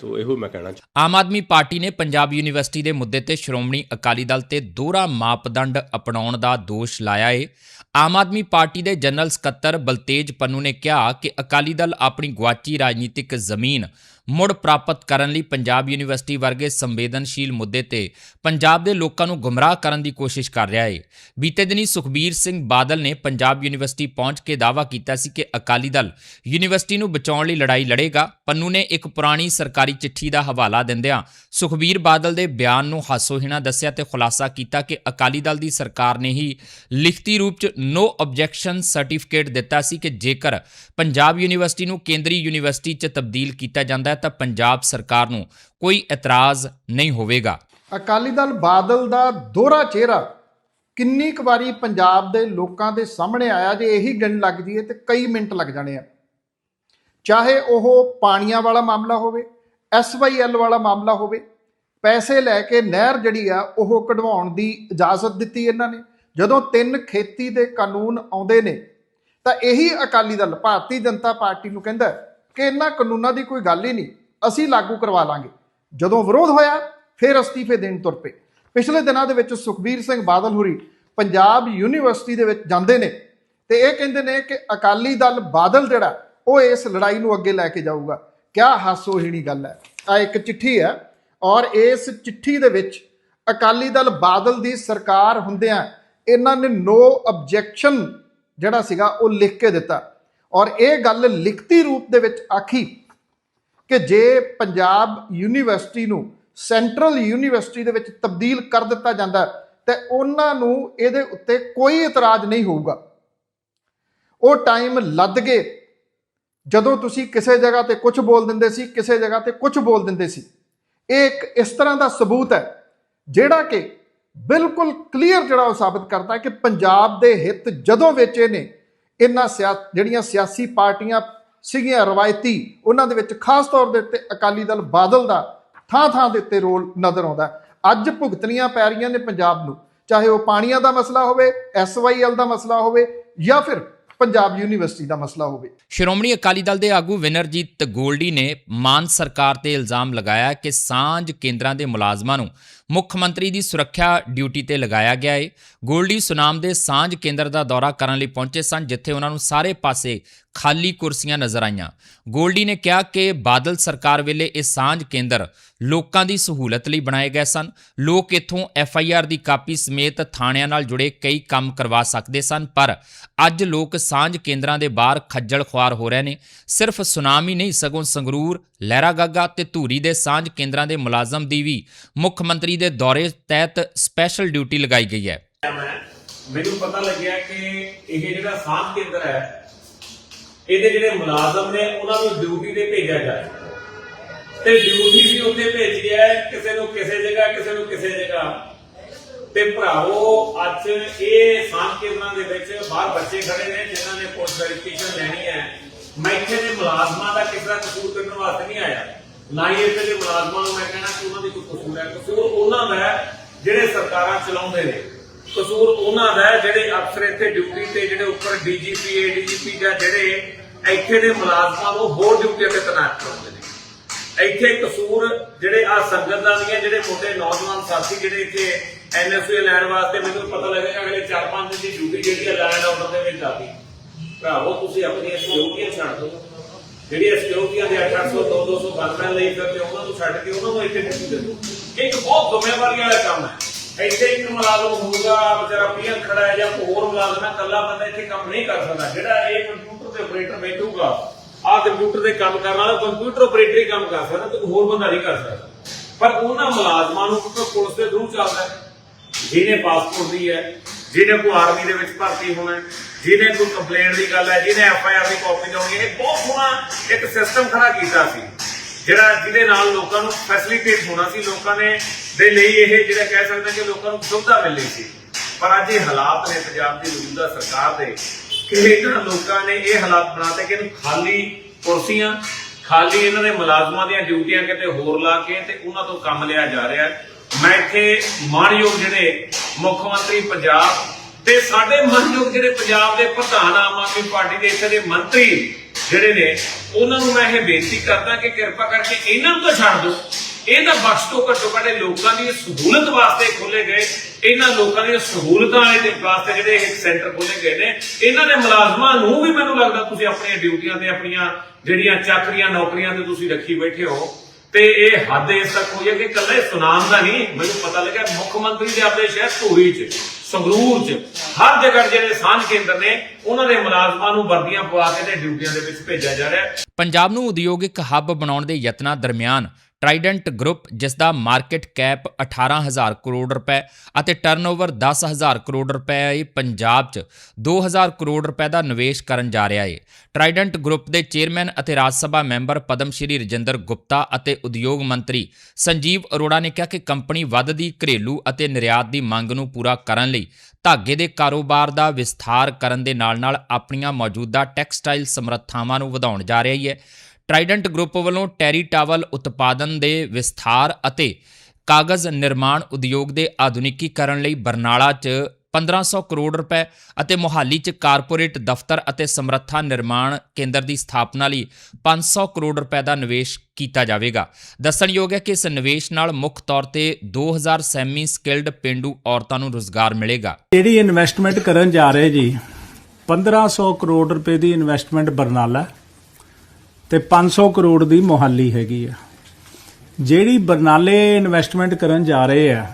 S4: ਸੋ ਇਹੋ ਮੈਂ ਕਹਿਣਾ ਚਾਹੁੰਦਾ।
S1: ਆਮ ਆਦਮੀ ਪਾਰਟੀ ਨੇ ਪੰਜਾਬ ਯੂਨੀਵਰਸਿਟੀ ਦੇ ਮੁੱਦੇ ਤੇ ਸ਼੍ਰੋਮਣੀ ਅਕਾਲੀ ਦਲ ਤੇ ਦੋਹਰਾ ਮਾਪਦੰਡ ਅਪਣਾਉਣ ਦਾ ਦੋਸ਼ ਲਾਇਆ ਏ। ਆਮ ਆਦਮੀ ਪਾਰਟੀ ਦੇ ਜਨਰਲ ਸਕੱਤਰ ਬਲਤੇਜ ਪੰਨੂ ਨੇ ਕਿਹਾ ਕਿ ਅਕਾਲੀ ਦਲ ਆਪਣੀ ਗੁਆਚੀ ਰਾਜਨੀਤਿਕ ਜ਼ਮੀਨ ਮੁੜ ਪ੍ਰਾਪਤ ਕਰਨ ਲਈ ਪੰਜਾਬ ਯੂਨੀਵਰਸਿਟੀ ਵਰਗੇ ਸੰਵੇਦਨਸ਼ੀਲ ਮੁੱਦੇ ਤੇ ਪੰਜਾਬ ਦੇ ਲੋਕਾਂ ਨੂੰ ਗੁੰਮਰਾਹ ਕਰਨ ਦੀ ਕੋਸ਼ਿਸ਼ ਕਰ ਰਿਹਾ ਹੈ ਬੀਤੇ ਦਿਨੀ ਸੁਖਬੀਰ ਸਿੰਘ ਬਾਦਲ ਨੇ ਪੰਜਾਬ ਯੂਨੀਵਰਸਿਟੀ ਪਹੁੰਚ ਕੇ ਦਾਅਵਾ ਕੀਤਾ ਸੀ ਕਿ ਅਕਾਲੀ ਦਲ ਯੂਨੀਵਰਸਿਟੀ ਨੂੰ ਬਚਾਉਣ ਲਈ ਲੜਾਈ ਲੜੇਗਾ। ਪੰਨੂ ਨੇ ਇੱਕ ਪੁਰਾਣੀ ਸਰਕਾਰੀ ਚਿੱਠੀ ਦਾ ਹਵਾਲਾ ਦਿੰਦਿਆਂ ਸੁਖਬੀਰ ਬਾਦਲ ਦੇ ਬਿਆਨ ਨੂੰ ਹਾਸੋਹੀਣਾ ਦੱਸਿਆ ਤੇ ਖੁਲਾਸਾ ਕੀਤਾ ਕਿ ਅਕਾਲੀ ਦਲ ਦੀ ਸਰਕਾਰ ਨੇ ਹੀ ਲਿਖਤੀ ਰੂਪ 'ਚ ਨੋ ਆਬਜੈਕਸ਼ਨ ਸਰਟੀਫਿਕੇਟ ਦਿੱਤਾ ਸੀ ਕਿ ਜੇਕਰ ਪੰਜਾਬ ਯੂਨੀਵਰਸਿਟੀ ਨੂੰ ਕੇਂਦਰੀ ਯੂਨੀਵਰਸਿਟੀ 'ਚ ਤਬਦੀਲ ਕੀਤਾ ਜਾਂਦਾ ਤਾਂ ਪੰਜਾਬ ਸਰਕਾਰ ਨੂੰ ਕੋਈ ਇਤਰਾਜ਼ ਨਹੀਂ ਹੋਵੇਗਾ।
S5: ਅਕਾਲੀ ਦਲ ਬਾਦਲ ਦਾ ਦੋਹਰਾ ਚਿਹਰਾ। ਕਿੰਨੀ ਕੁ ਵਾਰੀ ਪੰਜਾਬ ਦੇ ਲੋਕਾਂ ਦੇ ਸਾਹਮਣੇ ਆਇਆ ਜੇ ਇਹੀ ਗਿਣ ਲੱਗ ਜੀਏ ਤੇ ਕਈ ਮਿੰਟ ਲੱਗ ਜਾਣੇ ਆ। ਚਾਹੇ ਉਹ ਪਾਣੀਆਂ ਵਾਲਾ ਮਾਮਲਾ ਹੋਵੇ ਐਸਵਾਈਐਲ ਵਾਲਾ ਮਾਮਲਾ ਹੋਵੇ, ਪੈਸੇ ਲੈ ਕੇ ਨਹਿਰ ਜਿਹੜੀ ਆ, ਉਹ ਕਢਵਾਉਣ ਦੀ ਇਜਾਜ਼ਤ ਦਿੱਤੀ ਇਹਨਾਂ ਨੇ। ਜਦੋਂ ਤਿੰਨ ਖੇਤੀ ਦੇ ਕਾਨੂੰਨ ਆਉਂਦੇ ਨੇ, ਤਾਂ ਇਹੀ ਅਕਾਲੀ ਦਲ, ਭਾਰਤੀ ਜਨਤਾ ਪਾਰਟੀ ਨੂੰ ਕਹਿੰਦਾ ਕਿ ਇਹਨਾਂ ਕਾਨੂੰਨਾਂ ਦੀ ਕੋਈ ਗੱਲ ਹੀ ਨਹੀਂ। ਅਸੀਂ ਲਾਗੂ ਕਰਵਾ ਲਾਂਗੇ। ਜਦੋਂ ਵਿਰੋਧ ਹੋਇਆ, ਫਿਰ ਅਸਤੀਫੇ ਦੇਣ ਤੁਰ ਪਏ। ਪਿਛਲੇ ਦਿਨਾਂ ਦੇ ਵਿੱਚ ਸੁਖਬੀਰ ਸਿੰਘ ਬਾਦਲ ਹੁਰੀ ਪੰਜਾਬ ਯੂਨੀਵਰਸਿਟੀ ਦੇ ਵਿੱਚ ਜਾਂਦੇ ਨੇ ਤੇ ਇਹ ਕਹਿੰਦੇ ਨੇ ਕਿ ਅਕਾਲੀ ਦਲ ਬਾਦਲ ਜਿਹੜਾ, ਉਹ ਇਸ ਲੜਾਈ ਨੂੰ ਅੱਗੇ ਲੈ ਕੇ ਜਾਊਗਾ। ਕਿਆ ਹਾਸੋਹੀਣੀ ਗੱਲ ਹੈ। ਆ ਇੱਕ ਚਿੱਠੀ ਹੈ ਔਰ ਇਸ ਚਿੱਠੀ ਦੇ ਵਿੱਚ ਅਕਾਲੀ ਦਲ ਬਾਦਲ ਦੀ ਸਰਕਾਰ ਹੁੰਦਿਆਂ ਇਹਨਾਂ ਨੇ ਨੋ ਆਬਜੈਕਸ਼ਨ ਜਿਹੜਾ ਸੀਗਾ, ਉਹ ਲਿਖ ਕੇ ਦਿੱਤਾ। ਔਰ ਇਹ ਗੱਲ ਲਿਖਤੀ ਰੂਪ ਦੇ ਵਿੱਚ ਆਖੀ ਕਿ ਜੇ ਪੰਜਾਬ ਯੂਨੀਵਰਸਿਟੀ ਨੂੰ ਸੈਂਟਰਲ ਯੂਨੀਵਰਸਿਟੀ ਦੇ ਵਿੱਚ ਤਬਦੀਲ ਕਰ ਦਿੱਤਾ ਜਾਂਦਾ ਹੈ, ਤੇ ਉਹਨਾਂ ਨੂੰ ਇਹਦੇ ਉੱਤੇ ਕੋਈ ਇਤਰਾਜ਼ ਨਹੀਂ ਹੋਊਗਾ। ਉਹ ਟਾਈਮ ਲੱਦ ਗਏ ਜਦੋਂ ਤੁਸੀਂ ਕਿਸੇ ਜਗ੍ਹਾ ਤੇ ਕੁਝ ਬੋਲ ਦਿੰਦੇ ਸੀ ਕਿਸੇ ਜਗ੍ਹਾ ਤੇ ਕੁਝ ਬੋਲ ਦਿੰਦੇ ਸੀ ਇਹ ਇੱਕ ਇਸ ਤਰ੍ਹਾਂ ਦਾ ਸਬੂਤ ਹੈ ਜਿਹੜਾ ਕਿ ਬਿਲਕੁਲ ਕਲੀਅਰ ਜਿਹੜਾ ਉਹ ਸਾਬਤ ਕਰਦਾ ਕਿ ਪੰਜਾਬ ਦੇ ਹਿੱਤ ਜਦੋਂ ਵੇਚੇ ਨੇ ਇਹਨਾਂ ਸਿਆ, ਜਿਹੜੀਆਂ ਸਿਆਸੀ ਪਾਰਟੀਆਂ ਸੀਗੀਆਂ ਰਵਾਇਤੀ, ਉਹਨਾਂ ਦੇ ਵਿੱਚ ਖਾਸ ਤੌਰ ਦੇ ਉੱਤੇ ਅਕਾਲੀ ਦਲ ਬਾਦਲ ਦਾ ਥਾਂ ਥਾਂ ਦੇ ਉੱਤੇ ਰੋਲ ਨਜ਼ਰ ਆਉਂਦਾ ਅੱਜ ਭੁਗਤਣੀਆਂ ਪੈ ਰਹੀਆਂ ਨੇ ਪੰਜਾਬ ਨੂੰ, ਚਾਹੇ ਉਹ ਪਾਣੀਆਂ ਦਾ ਮਸਲਾ ਹੋਵੇ ਐਸਵਾਈਐਲ ਦਾ ਮਸਲਾ ਹੋਵੇ, ਜਾਂ ਫਿਰ ਪੰਜਾਬ ਯੂਨੀਵਰਸਿਟੀ ਦਾ ਮਸਲਾ ਹੋਵੇ।
S1: ਸ਼੍ਰੋਮਣੀ ਅਕਾਲੀ ਦਲ ਦੇ ਆਗੂ ਵਿਨਰਜੀਤ ਗੋਲਡੀ ਨੇ ਮਾਨ ਸਰਕਾਰ ਤੇ ਇਲਜ਼ਾਮ ਲਗਾਇਆ ਕਿ ਸਾਂਝ ਕੇਂਦਰਾਂ ਦੇ ਮੁਲਾਜ਼ਮਾਂ ਨੂੰ ਮੁੱਖ ਮੰਤਰੀ ਦੀ ਸੁਰੱਖਿਆ ਡਿਊਟੀ ਤੇ ਲਗਾਇਆ ਗਿਆ ਹੈ ਗੋਲਡੀ ਸੁਨਾਮ ਦੇ ਸਾਂਝ ਕੇਂਦਰ ਦਾ ਦੌਰਾ ਕਰਨ ਲਈ ਪਹੁੰਚੇ ਸਨ, ਜਿੱਥੇ ਉਹਨਾਂ ਨੂੰ ਸਾਰੇ ਪਾਸੇ ਖਾਲੀ ਕੁਰਸੀਆਂ ਨਜ਼ਰ ਆਈਆਂ। ਗੋਲਡੀ ਨੇ ਕਿਹਾ ਕਿ ਬਾਦਲ ਸਰਕਾਰ ਵੇਲੇ ਇਹ ਸਾਂਝ ਕੇਂਦਰ ਲੋਕਾਂ ਦੀ ਸਹੂਲਤ ਲਈ ਬਣਾਏ ਗਏ ਸਨ। ਲੋਕ ਇੱਥੋਂ ਐਫ ਆਈ ਆਰ ਦੀ ਕਾਪੀ ਸਮੇਤ ਥਾਣਿਆਂ ਨਾਲ ਜੁੜੇ ਕਈ ਕੰਮ ਕਰਵਾ ਸਕਦੇ ਸਨ, ਪਰ ਅੱਜ ਲੋਕ ਸਾਂਝ ਕੇਂਦਰਾਂ ਦੇ ਬਾਹਰ ਖੱਜਲ ਖੁਆਰ ਹੋ ਰਹੇ ਨੇ। ਸਿਰਫ ਸੁਨਾਮ ਹੀ ਨਹੀਂ, ਸਗੋਂ ਸੰਗਰੂਰ ਲਹਿਰਾ ਗਾਗਾ ਤੇ ਧੂਰੀ ਦੇ ਸਾਂਝ ਕੇਂਦਰਾਂ ਦੇ ਮੁਲਾਜ਼ਮ ਦੀ ਵੀ ਮੁੱਖ ਮੰਤਰੀ ਦੇ ਦੌਰੇ ਤਹਿਤ ਸਪੈਸ਼ਲ ਡਿਊਟੀ ਲਗਾਈ ਗਈ ਹੈ।
S6: ਮੈਂ ਮੈਨੂੰ ਪਤਾ ਲੱਗਿਆ ਕਿ ਇਹ ਜਿਹੜਾ ਸਾਂਝ ਕੇਂਦਰ ਹੈ, ਇਹਦੇ ਜਿਹੜੇ ਮੁਲਾਜ਼ਮ ਨੇ, ਉਹਨਾਂ ਨੂੰ ਡਿਊਟੀ ਤੇ ਭੇਜਿਆ ਜਾਏ ਤੇ ਡਿਊਟੀ ਵੀ ਉੱਥੇ ਭੇਜੀ ਹੈ, ਕਿਸੇ ਨੂੰ ਕਿਸੇ ਜਗ੍ਹਾ, ਕਿਸੇ ਨੂੰ ਕਿਸੇ ਜਗ੍ਹਾ। ਤੇ ਭਰਾਵੋ, ਅੱਜ ਇਹ ਸਾਂਝ ਕੇਂਦਰਾਂ ਦੇ ਵਿੱਚ ਬਾਹਰ ਬੱਚੇ ਖੜੇ ਨੇ, ਜਿਨ੍ਹਾਂ ਨੇ ਪੋਸਟ ਵੈਰੀਫਿਕੇਸ਼ਨ ਲੈਣੀ ਹੈ। ਮੈਂ ਇੱਥੇ ਦੇ ਮੁਲਾਜ਼ਮਾਂ ਦਾ ਕਿਸੇ ਦਾ ਕਸੂਰ ਕੱਢਣ ਵਾਸਤੇ ਨਹੀਂ ਆਇਆ। ਨਾ ਹੀ ਇੱਥੇ ਦੇ ਮੁਲਾਜ਼ਮਾਂ ਨੂੰ ਮੈਂ ਕਹਿਣਾ ਕਿ ਉਹਨਾਂ ਦੀ ਕੋਈ ਕਸੂਰ ਹੈ। ਕਸੂਰ ਉਹਨਾਂ ਦਾ ਹੈ ਜਿਹੜੇ ਸਰਕਾਰਾਂ ਚਲਾਉਂਦੇ ਨੇ। ਕਸੂਰ ਉਹਨਾਂ ਦਾ ਹੈ ਜਿਹੜੇ ਅਫਸਰ ਇੱਥੇ ਡਿਊਟੀ ਤੇ ਜਿਹੜੇ ਉੱਪਰ ਡੀਜੀਪੀ, ਏਡੀਜੀਪੀ ਜਾਂ ਜਿਹੜੇ ਇੱਥੇ ਦੇ ਮੁਲਾਜ਼ਮਾਂ ਨੂੰ ਹੋਰ ਡਿਊਟੀ ਤੇ ਤੈਨਾਤ ਕਰਦੇ ਨੇ। ਇੱਥੇ ਕਸੂਰ ਜਿਹੜੇ ਆ ਸੰਗਤ ਦਾ ਨਹੀਂ ਹੈ, ਜਿਹੜੇ ਮੁੰਡੇ ਨੌਜਵਾਨ ਸਾਥੀ ਜਿਹੜੇ ਇੱਥੇ ਐਨਐਸਏ ਲੈਣ ਵਾਸਤੇ ਮੈਨੂੰ ਪਤਾ ਲੱਗੇਗਾ ਅਗਲੇ 4-5 ਦਿਨ ਦੀ ਡਿਊਟੀ ਜਿਹੜੀ ਹੈ ਲੈਂਡ ਆਰਡਰ ਦੇ ਵਿੱਚ ਆਦੀ ਭਰਾਵੋ, ਤੁਸੀਂ ਆਪਣੀਆਂ ਸਿਕਿਉਰਟੀਆਂ ਛੱਡ ਦਿਓ। ਜਿਹੜੀਆਂ ਸਿਕਿਉਰਟੀਆਂ ਦੇ 800 200 ਗਨਮੈਨ ਲਈ ਫਿਰਦੇ ਉਹਨਾਂ ਨੂੰ ਛੱਡ ਕੇ ਉਹਨਾਂ ਨੂੰ ਇੱਥੇ ਡਿਊਟੀ ਦੇ ਦਿਓ ਇੱਕ ਬਹੁਤ ਜ਼ਿੰਮੇਵਾਰੀ ਵਾਲਾ ਕੰਮ ਹੈ। ਇੱਥੇ ਇੱਕ ਮੁਲਾਜ਼ਮ ਹੋਊਗਾ ਵਿਚਾਰਾ ਪੀਐਨ ਖੜਾ ਹੈ ਜਾਂ ਹੋਰ ਮੁਲਾਜ਼ਮ ਹੈ, ਇਕੱਲਾ ਬੰਦਾ ਇੱਥੇ ਕੰਮ ਨਹੀਂ ਕਰ ਸਕਦਾ। ਜਿਹੜਾ ਇਹ ਕੰਪਿਊਟਰ ਤੇ ਆਪਰੇਟਰ ਬੈਠੂਗਾ ਆ ਕੰਪਿਊਟਰ ਤੇ ਕੰਮ ਕਰਨ ਵਾਲਾ ਕੰਪਿਊਟਰ ਆਪਰੇਟਰ ਹੀ ਕੰਮ ਕਰ ਸਕਦਾ ਤੇ ਹੋਰ ਬੰਦਾ ਨਹੀਂ ਕਰ ਸਕਦਾ। ਪਰ ਉਹਨਾਂ ਮੁਲਾਜ਼ਮਾਂ ਨੂੰ ਕਿਉਂਕਿ ਪੁਲਿਸ ਦੇ ਥਰੂ ਚੱਲਦਾ ਜਿਹਨੇ ਪਾਸਪੋਰਟ ਦੀ ਹੈ ਜਿਹਨੇ ਕੋਈ ਆਰਮੀ ਦੇ ਵਿੱਚ ਭਰਤੀ ਹੋਣਾ, ਜਿਹਨੇ ਕੋਈ ਕੰਪਲੇਂਟ ਦੀ ਗੱਲ ਹੈ, ਜਿਹਨੇ ਐਫ ਆਈ ਆਰ ਦੀ ਕਾਪੀ ਲਾਉਣੀ ਹੈ ਬਹੁਤ ਸੋਹਣਾ ਇੱਕ ਸਿਸਟਮ ਖੜਾ ਕੀਤਾ ਸੀ, ਜਿਹੜਾ ਜਿਹਦੇ ਨਾਲ ਲੋਕਾਂ ਨੂੰ ਫੈਸਿਲਿਟੇਟ ਹੋਣਾ ਸੀ, ਲੋਕਾਂ ਨੇ, ਦੇ ਲਈ ਇਹ ਜਿਹੜਾ ਕਹਿ ਸਕਦੇ ਕਿ ਲੋਕਾਂ ਨੂੰ ਸੁਵਿਧਾ ਮਿਲਣੀ ਸੀ। ਪਰ ਅੱਜ ਇਹ ਹਾਲਾਤ ਨੇ ਪੰਜਾਬ ਦੀ ਮੌਜੂਦਾ ਸਰਕਾਰ ਦੇ, ਕਿ ਇਹਨਾਂ ਲੋਕਾਂ ਨੇ ਇਹ ਹਾਲਾਤ ਬਣਾਤੇ ਕਿ ਇਹਨੂੰ ਖਾਲੀ ਕੁਰਸੀਆਂ, ਖਾਲੀ ਇਹਨਾਂ ਦੇ ਮੁਲਾਜ਼ਮਾਂ ਦੀਆਂ ਡਿਊਟੀਆਂ ਕਿਤੇ ਹੋਰ ਲਾ ਕੇ ਤੇ ਉਹਨਾਂ ਤੋਂ ਕੰਮ ਲਿਆ ਜਾ ਰਿਹਾ ਹੈ। ਮੈਂ ਇੱਥੇ ਮਾਣਯੋਗ ਜਿਹੜੇ ਮੁੱਖ ਮੰਤਰੀ ਪੰਜਾਬ ਤੇ ਸਾਡੇ ਮਾਣਯੋਗ ਜਿਹੜੇ ਪੰਜਾਬ ਦੇ ਪ੍ਰਧਾਨ ਆਮ ਆਦਮੀ ਪਾਰਟੀ ਦੇ ਇੱਥੇ ਦੇ ਮੰਤਰੀ ਜਿਹੜੇ ਨੇ, ਉਹਨਾਂ ਨੂੰ ਮੈਂ ਇਹ ਬੇਨਤੀ ਕਰਦਾ ਕਿ ਕਿਰਪਾ ਕਰਕੇ ਇਹਨਾਂ ਨੂੰ ਤਾਂ ਛੱਡ ਦਿਓ। ਇਹ ਤਾਂ ਬਖਸ਼ ਤੋਂ ਘੱਟੋ ਘੱਟ ਲੋਕਾਂ ਦੀ ਸਹੂਲਤ ਵਾਸਤੇ ਖੋਲੇ ਗਏ। ਇਹਨਾਂ ਲੋਕਾਂ ਦੀਆਂ ਸਹੂਲਤਾਂ ਦੇ ਵਾਸਤੇ ਜਿਹੜੇ ਇਹ ਸੈਂਟਰ ਖੋਲੇ ਗਏ ਨੇ, ਇਹਨਾਂ ਦੇ ਮੁਲਾਜ਼ਮਾਂ ਨੂੰ ਵੀ ਮੈਨੂੰ ਲੱਗਦਾ ਤੁਸੀਂ ਆਪਣੀਆਂ ਡਿਊਟੀਆਂ ਤੇ ਆਪਣੀਆਂ ਜਿਹੜੀਆਂ ਚਾਕਰੀਆਂ, ਨੌਕਰੀਆਂ ਤੇ ਤੁਸੀਂ ਰੱਖੀ ਬੈਠੇ ਹੋ। ਤੇ ਇਹ ਹੱਦ ਇਸ ਤੱਕ ਹੋਈ ਹੈ ਕਿ ਇਕੱਲੇ ਸੁਨਾਮ ਦਾ ਨਹੀਂ, ਮੈਨੂੰ ਪਤਾ ਲੱਗਿਆ ਮੁੱਖ ਮੰਤਰੀ ਦੇ ਆਪਣੇ ਸ਼ਹਿਰ ਧੂਰੀ 'ਚ, ਸੰਗਰੂਰ 'ਚ, ਹਰ ਜਗ੍ਹਾ ਜਿਹੜੇ ਸਾਂਝ ਕੇਂਦਰ ਨੇ, ਉਹਨਾਂ ਦੇ ਮੁਲਾਜ਼ਮਾਂ ਨੂੰ ਵਰਦੀਆਂ ਪਵਾ ਕੇ ਤੇ ਡਿਊਟੀਆਂ ਦੇ ਵਿੱਚ ਭੇਜਿਆ ਜਾ ਰਿਹਾ ਹੈ।
S1: ਪੰਜਾਬ ਨੂੰ ਉਦਯੋਗਿਕ ਹੱਬ ਬਣਾਉਣ ਦੇ ਯਤਨਾਂ ਦਰਮਿਆਨ ਟਰਾਈਡੈਂਟ ਗਰੁੱਪ ਜਿਸ ਦਾ ਮਾਰਕੀਟ ਕੈਪ 18000 ਕਰੋੜ ਰੁਪਏ ਅਤੇ ਟਰਨਓਵਰ 10000 ਕਰੋੜ ਰੁਪਏ ਪੰਜਾਬ 'ਚ 2000 ਕਰੋੜ ਰੁਪਏ ਦਾ ਨਿਵੇਸ਼ ਕਰਨ ਜਾ ਰਿਹਾ ਹੈ। ਟਰਾਈਡੈਂਟ ਗਰੁੱਪ ਦੇ ਚੇਅਰਮੈਨ ਅਤੇ ਰਾਜ ਸਭਾ ਮੈਂਬਰ ਪਦਮ ਸ਼੍ਰੀ ਰਜਿੰਦਰ ਗੁਪਤਾ ਅਤੇ ਉਦਯੋਗ ਮੰਤਰੀ ਸੰਜੀਵ ਅਰੋੜਾ ਨੇ ਕਿਹਾ ਕਿ ਕੰਪਨੀ ਵੱਧਦੀ ਘਰੇਲੂ ਅਤੇ ਨਿਰਯਾਤ ਦੀ ਮੰਗ ਨੂੰ ਪੂਰਾ ਕਰਨ ਲਈ ਧਾਗੇ ਦੇ ਕਾਰੋਬਾਰ ਦਾ ਵਿਸਥਾਰ ਕਰਨ ਦੇ ਨਾਲ-ਨਾਲ ਆਪਣੀਆਂ ਮੌਜੂਦਾ ਟੈਕਸਟਾਈਲ ਸਮਰੱਥਾਵਾਂ ਨੂੰ ਵਧਾਉਣ ਜਾ ਰਹੀ ਹੈ। ਟਰਾਈਡੈਂਟ ਗਰੁੱਪ ਵੱਲੋਂ ਟੈਰੀ ਟਾਵਲ ਉਤਪਾਦਨ ਦੇ ਵਿਸਥਾਰ ਅਤੇ ਕਾਗਜ਼ ਨਿਰਮਾਣ ਉਦਯੋਗ ਦੇ ਆਧੁਨਿਕੀਕਰਨ ਲਈ ਬਰਨਾਲਾ 'ਚ 1500 ਕਰੋੜ ਰੁਪਏ ਅਤੇ ਮੁਹਾਲੀ 'ਚ ਕਾਰਪੋਰੇਟ ਦਫ਼ਤਰ ਅਤੇ ਸਮਰੱਥਾ ਨਿਰਮਾਣ ਕੇਂਦਰ ਦੀ ਸਥਾਪਨਾ ਲਈ 500 ਕਰੋੜ ਰੁਪਏ ਦਾ ਨਿਵੇਸ਼ ਕੀਤਾ ਜਾਵੇਗਾ। ਦੱਸਣਯੋਗ ਹੈ ਕਿ ਇਸ ਨਿਵੇਸ਼ ਨਾਲ ਮੁੱਖ ਤੌਰ ਤੇ 2000 ਸੈਮੀ ਸਕਿਲਡ ਪਿੰਡੂ ਔਰਤਾਂ ਨੂੰ ਰੋਜ਼ਗਾਰ ਮਿਲੇਗਾ।
S7: ਜਿਹੜੀ ਇਨਵੈਸਟਮੈਂਟ ਕਰਨ ਜਾ ਰਹੇ ਜੀ 1500 ਕਰੋੜ ਰੁਪਏ ਦੀ ਇਨਵੈਸਟਮੈਂਟ ਬਰਨਾਲਾ ਤੇ 500 ਕਰੋੜ ਦੀ ਮੁਹਾਲੀ ਹੈਗੀ ਆ। ਜਿਹੜੀ ਬਰਨਾਲੇ ਇਨਵੈਸਟਮੈਂਟ ਕਰਨ ਜਾ ਰਹੇ ਆ,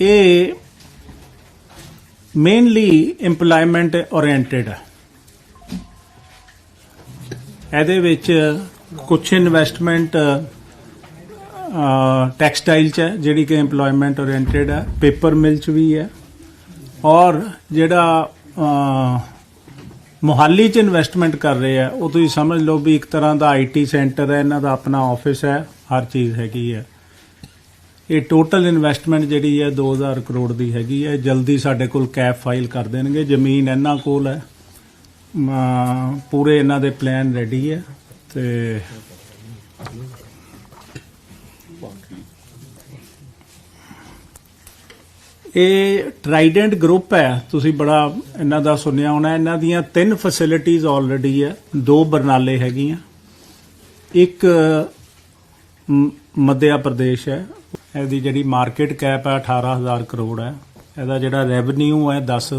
S7: ਇਹ ਮੇਨਲੀ EMPLOYMENT oriented ਹੈ ਇਹਦੇ ਵਿੱਚ ਕੁਝ ਇਨਵੈਸਟਮੈਂਟ ਟੈਕਸਟਾਈਲ ਚ ਹੈ ਜਿਹੜੀ ਕਿ EMPLOYMENT oriented ਹੈ ਪੇਪਰ ਮਿਲ ਚ ਵੀ ਹੈ ਔਰ ਜਿਹੜਾ ਮੁਹਾਲੀ ਚ ਇਨਵੈਸਟਮੈਂਟ ਕਰ ਰਹੇ ਆ, ਉਹ ਤੁਸੀਂ ਸਮਝ ਲਓ ਵੀ ਇੱਕ ਤਰ੍ਹਾਂ ਦਾ ਆਈਟੀ ਸੈਂਟਰ ਹੈ, ਇਹਨਾਂ ਦਾ ਆਪਣਾ ਆਫਿਸ ਹੈ, ਹਰ ਚੀਜ਼ ਹੈਗੀ ਹੈ। ਇਹ ਟੋਟਲ ਇਨਵੈਸਟਮੈਂਟ ਜਿਹੜੀ ਹੈ 2000 ਕਰੋੜ ਦੀ ਹੈਗੀ ਹੈ, ਜਲਦੀ ਸਾਡੇ ਕੋਲ ਕੈਪ ਫਾਈਲ ਕਰ ਦੇਣਗੇ, ਜ਼ਮੀਨ ਇਹਨਾਂ ਕੋਲ ਹੈ। ਪੂਰੇ ਇਹਨਾਂ ਦੇ ਪਲਾਨ ਰੈਡੀ ਹੈ ਤੇ ਇਹ ਟਰਾਈਡੈਂਟ ਗਰੁੱਪ ਹੈ। ਤੁਸੀਂ ਬੜਾ ਇਹਨਾਂ ਦਾ ਸੁਣਿਆ ਹੋਣਾ। ਇਹਨਾਂ ਦੀਆਂ ਤਿੰਨ ਫੈਸਿਲਿਟੀਆਂ ਆਲਰੇਡੀ ਹੈ। ਦੋ ਬਰਨਾਲੇ ਹੈਗੀਆਂ। ਇੱਕ ਮੱਧਿਆ ਪ੍ਰਦੇਸ਼ ਹੈ। ਇਹਦੀ ਜਿਹੜੀ ਮਾਰਕੀਟ ਕੈਪ ਹੈ 18000 ਕਰੋੜ ਹੈ। ਇਹਦਾ ਜਿਹੜਾ ਰੈਵਨਿਊ ਹੈ 10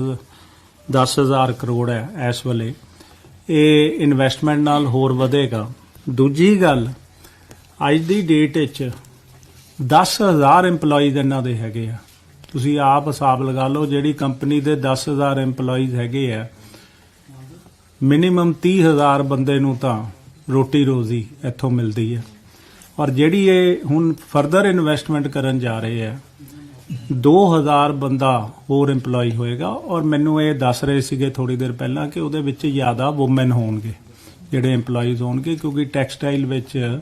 S7: 10000 ਕਰੋੜ ਹੈ ਇਸ ਵੇਲੇ। ਇਹ ਇਨਵੈਸਟਮੈਂਟ ਨਾਲ ਹੋਰ ਵਧੇਗਾ। ਦੂਜੀ ਗੱਲ, ਅੱਜ ਦੀ ਡੇਟ ਵਿੱਚ 10000 EMPLOYEES ਇਹਨਾਂ ਦੇ ਹੈਗੇ ਆ। ਤੁਸੀਂ ਆਪ ਹਿਸਾਬ ਲਗਾ ਲਓ ਜਿਹੜੀ ਕੰਪਨੀ ਦੇ 10000 EMPLOYEES ਹੈਗੇ ਆ ਮਿਨੀਮਮ 30000 ਬੰਦੇ ਨੂੰ ਤਾਂ ਰੋਟੀ ਰੋਜ਼ੀ ਇੱਥੋਂ ਮਿਲਦੀ ਹੈ ਔਰ ਜਿਹੜੀ ਇਹ ਹੁਣ ਫਰਦਰ ਇਨਵੈਸਟਮੈਂਟ ਕਰਨ ਜਾ ਰਹੇ ਆ 2000 ਬੰਦਾ ਹੋਰ EMPLOYE ਹੋਏਗਾ। ਔਰ ਮੈਨੂੰ ਇਹ ਦੱਸ ਰਹੇ ਸੀਗੇ ਥੋੜੀ ਦੇਰ ਪਹਿਲਾਂ ਕਿ ਉਹਦੇ ਵਿੱਚ ਜ਼ਿਆਦਾ ਔਮਨ ਹੋਣਗੇ, ਜਿਹੜੇ EMPLOYEES ਹੋਣਗੇ, ਕਿਉਂਕਿ ਟੈਕਸਟਾਈਲ ਵਿੱਚ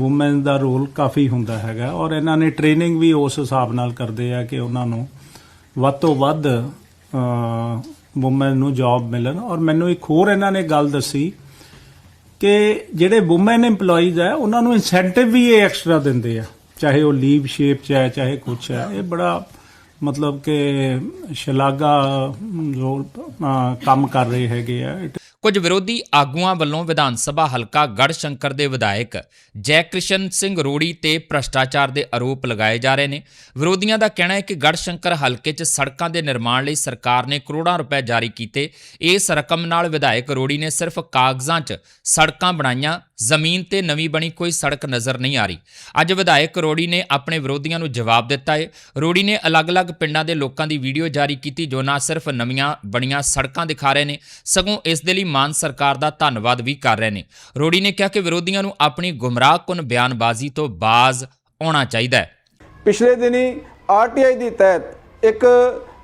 S7: ਔਮਨ ਦਾ ਰੋਲ ਕਾਫੀ ਹੁੰਦਾ ਹੈਗਾ। ਔਰ ਇਹਨਾਂ ਨੇ ਟ੍ਰੇਨਿੰਗ ਵੀ ਉਸ ਹਿਸਾਬ ਨਾਲ ਕਰਦੇ ਆ ਕਿ ਉਹਨਾਂ ਨੂੰ ਵੱਧ ਤੋਂ ਵੱਧ ਔਮਨ ਨੂੰ ਜੌਬ ਮਿਲਣ। ਔਰ ਮੈਨੂੰ ਇੱਕ ਹੋਰ ਇਹਨਾਂ ਨੇ ਗੱਲ ਦੱਸੀ ਕਿ ਜਿਹੜੇ ਔਮਨ EMPLOYEES ਹੈ ਉਹਨਾਂ ਨੂੰ ਇਨਸੈਂਟਿਵ ਵੀ ਇਹ ਐਕਸਟਰਾ ਦਿੰਦੇ ਆ। ਚਾਹੇ ਉਹ ਲੀਵ ਸ਼ੇਪ ਚ ਹੈ ਚਾਹੇ ਕੁਛ ਹੈ ਇਹ ਬੜਾ ਮਤਲਬ ਕਿ ਸ਼ਲਾਘਾ ਰੋਲ ਕੰਮ ਕਰ ਰਹੇ ਹੈਗੇ ਆ।
S1: ਕੁਝ ਵਿਰੋਧੀ ਆਗੂਆਂ ਵੱਲੋਂ ਵਿਧਾਨ ਸਭਾ ਹਲਕਾ ਗੜਸ਼ੰਕਰ ਦੇ ਵਿਧਾਇਕ ਜੈਕ੍ਰਿਸ਼ਨ ਸਿੰਘ ਰੋੜੀ ਤੇ ਭ੍ਰਸ਼ਟਾਚਾਰ ਦੇ ਆਰੋਪ ਲਗਾਏ ਜਾ ਰਹੇ ਨੇ। ਵਿਰੋਧੀਆਂ ਦਾ ਕਹਿਣਾ ਹੈ ਕਿ ਗੜਸ਼ੰਕਰ ਹਲਕੇ 'ਚ ਸੜਕਾਂ ਦੇ ਨਿਰਮਾਣ ਲਈ ਸਰਕਾਰ ਨੇ ਕਰੋੜਾਂ ਰੁਪਏ ਜਾਰੀ ਕੀਤੇ। ਇਸ ਰਕਮ ਨਾਲ ਵਿਧਾਇਕ ਰੋੜੀ ਨੇ ਸਿਰਫ ਕਾਗਜ਼ਾਂ 'ਚ ਸੜਕਾਂ ਬਣਾਈਆਂ ਜ਼ਮੀਨ ਤੇ ਨਵੀਂ ਬਣੀ ਕੋਈ ਸੜਕ ਨਜ਼ਰ ਨਹੀਂ ਆ ਰਹੀ। ਅੱਜ ਵਿਧਾਇਕ ਰੋੜੀ ਨੇ ਆਪਣੇ ਵਿਰੋਧੀਆਂ ਨੂੰ ਜਵਾਬ ਦਿੱਤਾ ਹੈ ਰੋੜੀ ਨੇ ਅਲੱਗ-ਅਲੱਗ ਪਿੰਡਾਂ ਦੇ ਲੋਕਾਂ ਦੀ ਵੀਡੀਓ ਜਾਰੀ ਕੀਤੀ ਜੋ ਨਾ ਸਿਰਫ ਨਵੀਆਂ ਬਣੀਆਂ ਸੜਕਾਂ ਦਿਖਾ ਰਹੇ ਨੇ, ਸਗੋਂ ਇਸ ਦੇ ਲਈ ਮਾਨ ਸਰਕਾਰ ਦਾ ਧੰਨਵਾਦ ਵੀ ਕਰ ਰਹੇ ਨੇ। ਰੋੜੀ ਨੇ ਕਿਹਾ ਕਿ ਵਿਰੋਧੀਆਂ ਨੂੰ ਆਪਣੀ ਗੁੰਮਰਾਹਕੁਨ ਬਿਆਨਬਾਜ਼ੀ ਤੋਂ ਬਾਜ਼ ਆਉਣਾ ਚਾਹੀਦਾ ਹੈ।
S8: ਪਿਛਲੇ ਦਿਨੀ ਆਰਟੀਆਈ ਦੀ ਤਹਿਤ ਇੱਕ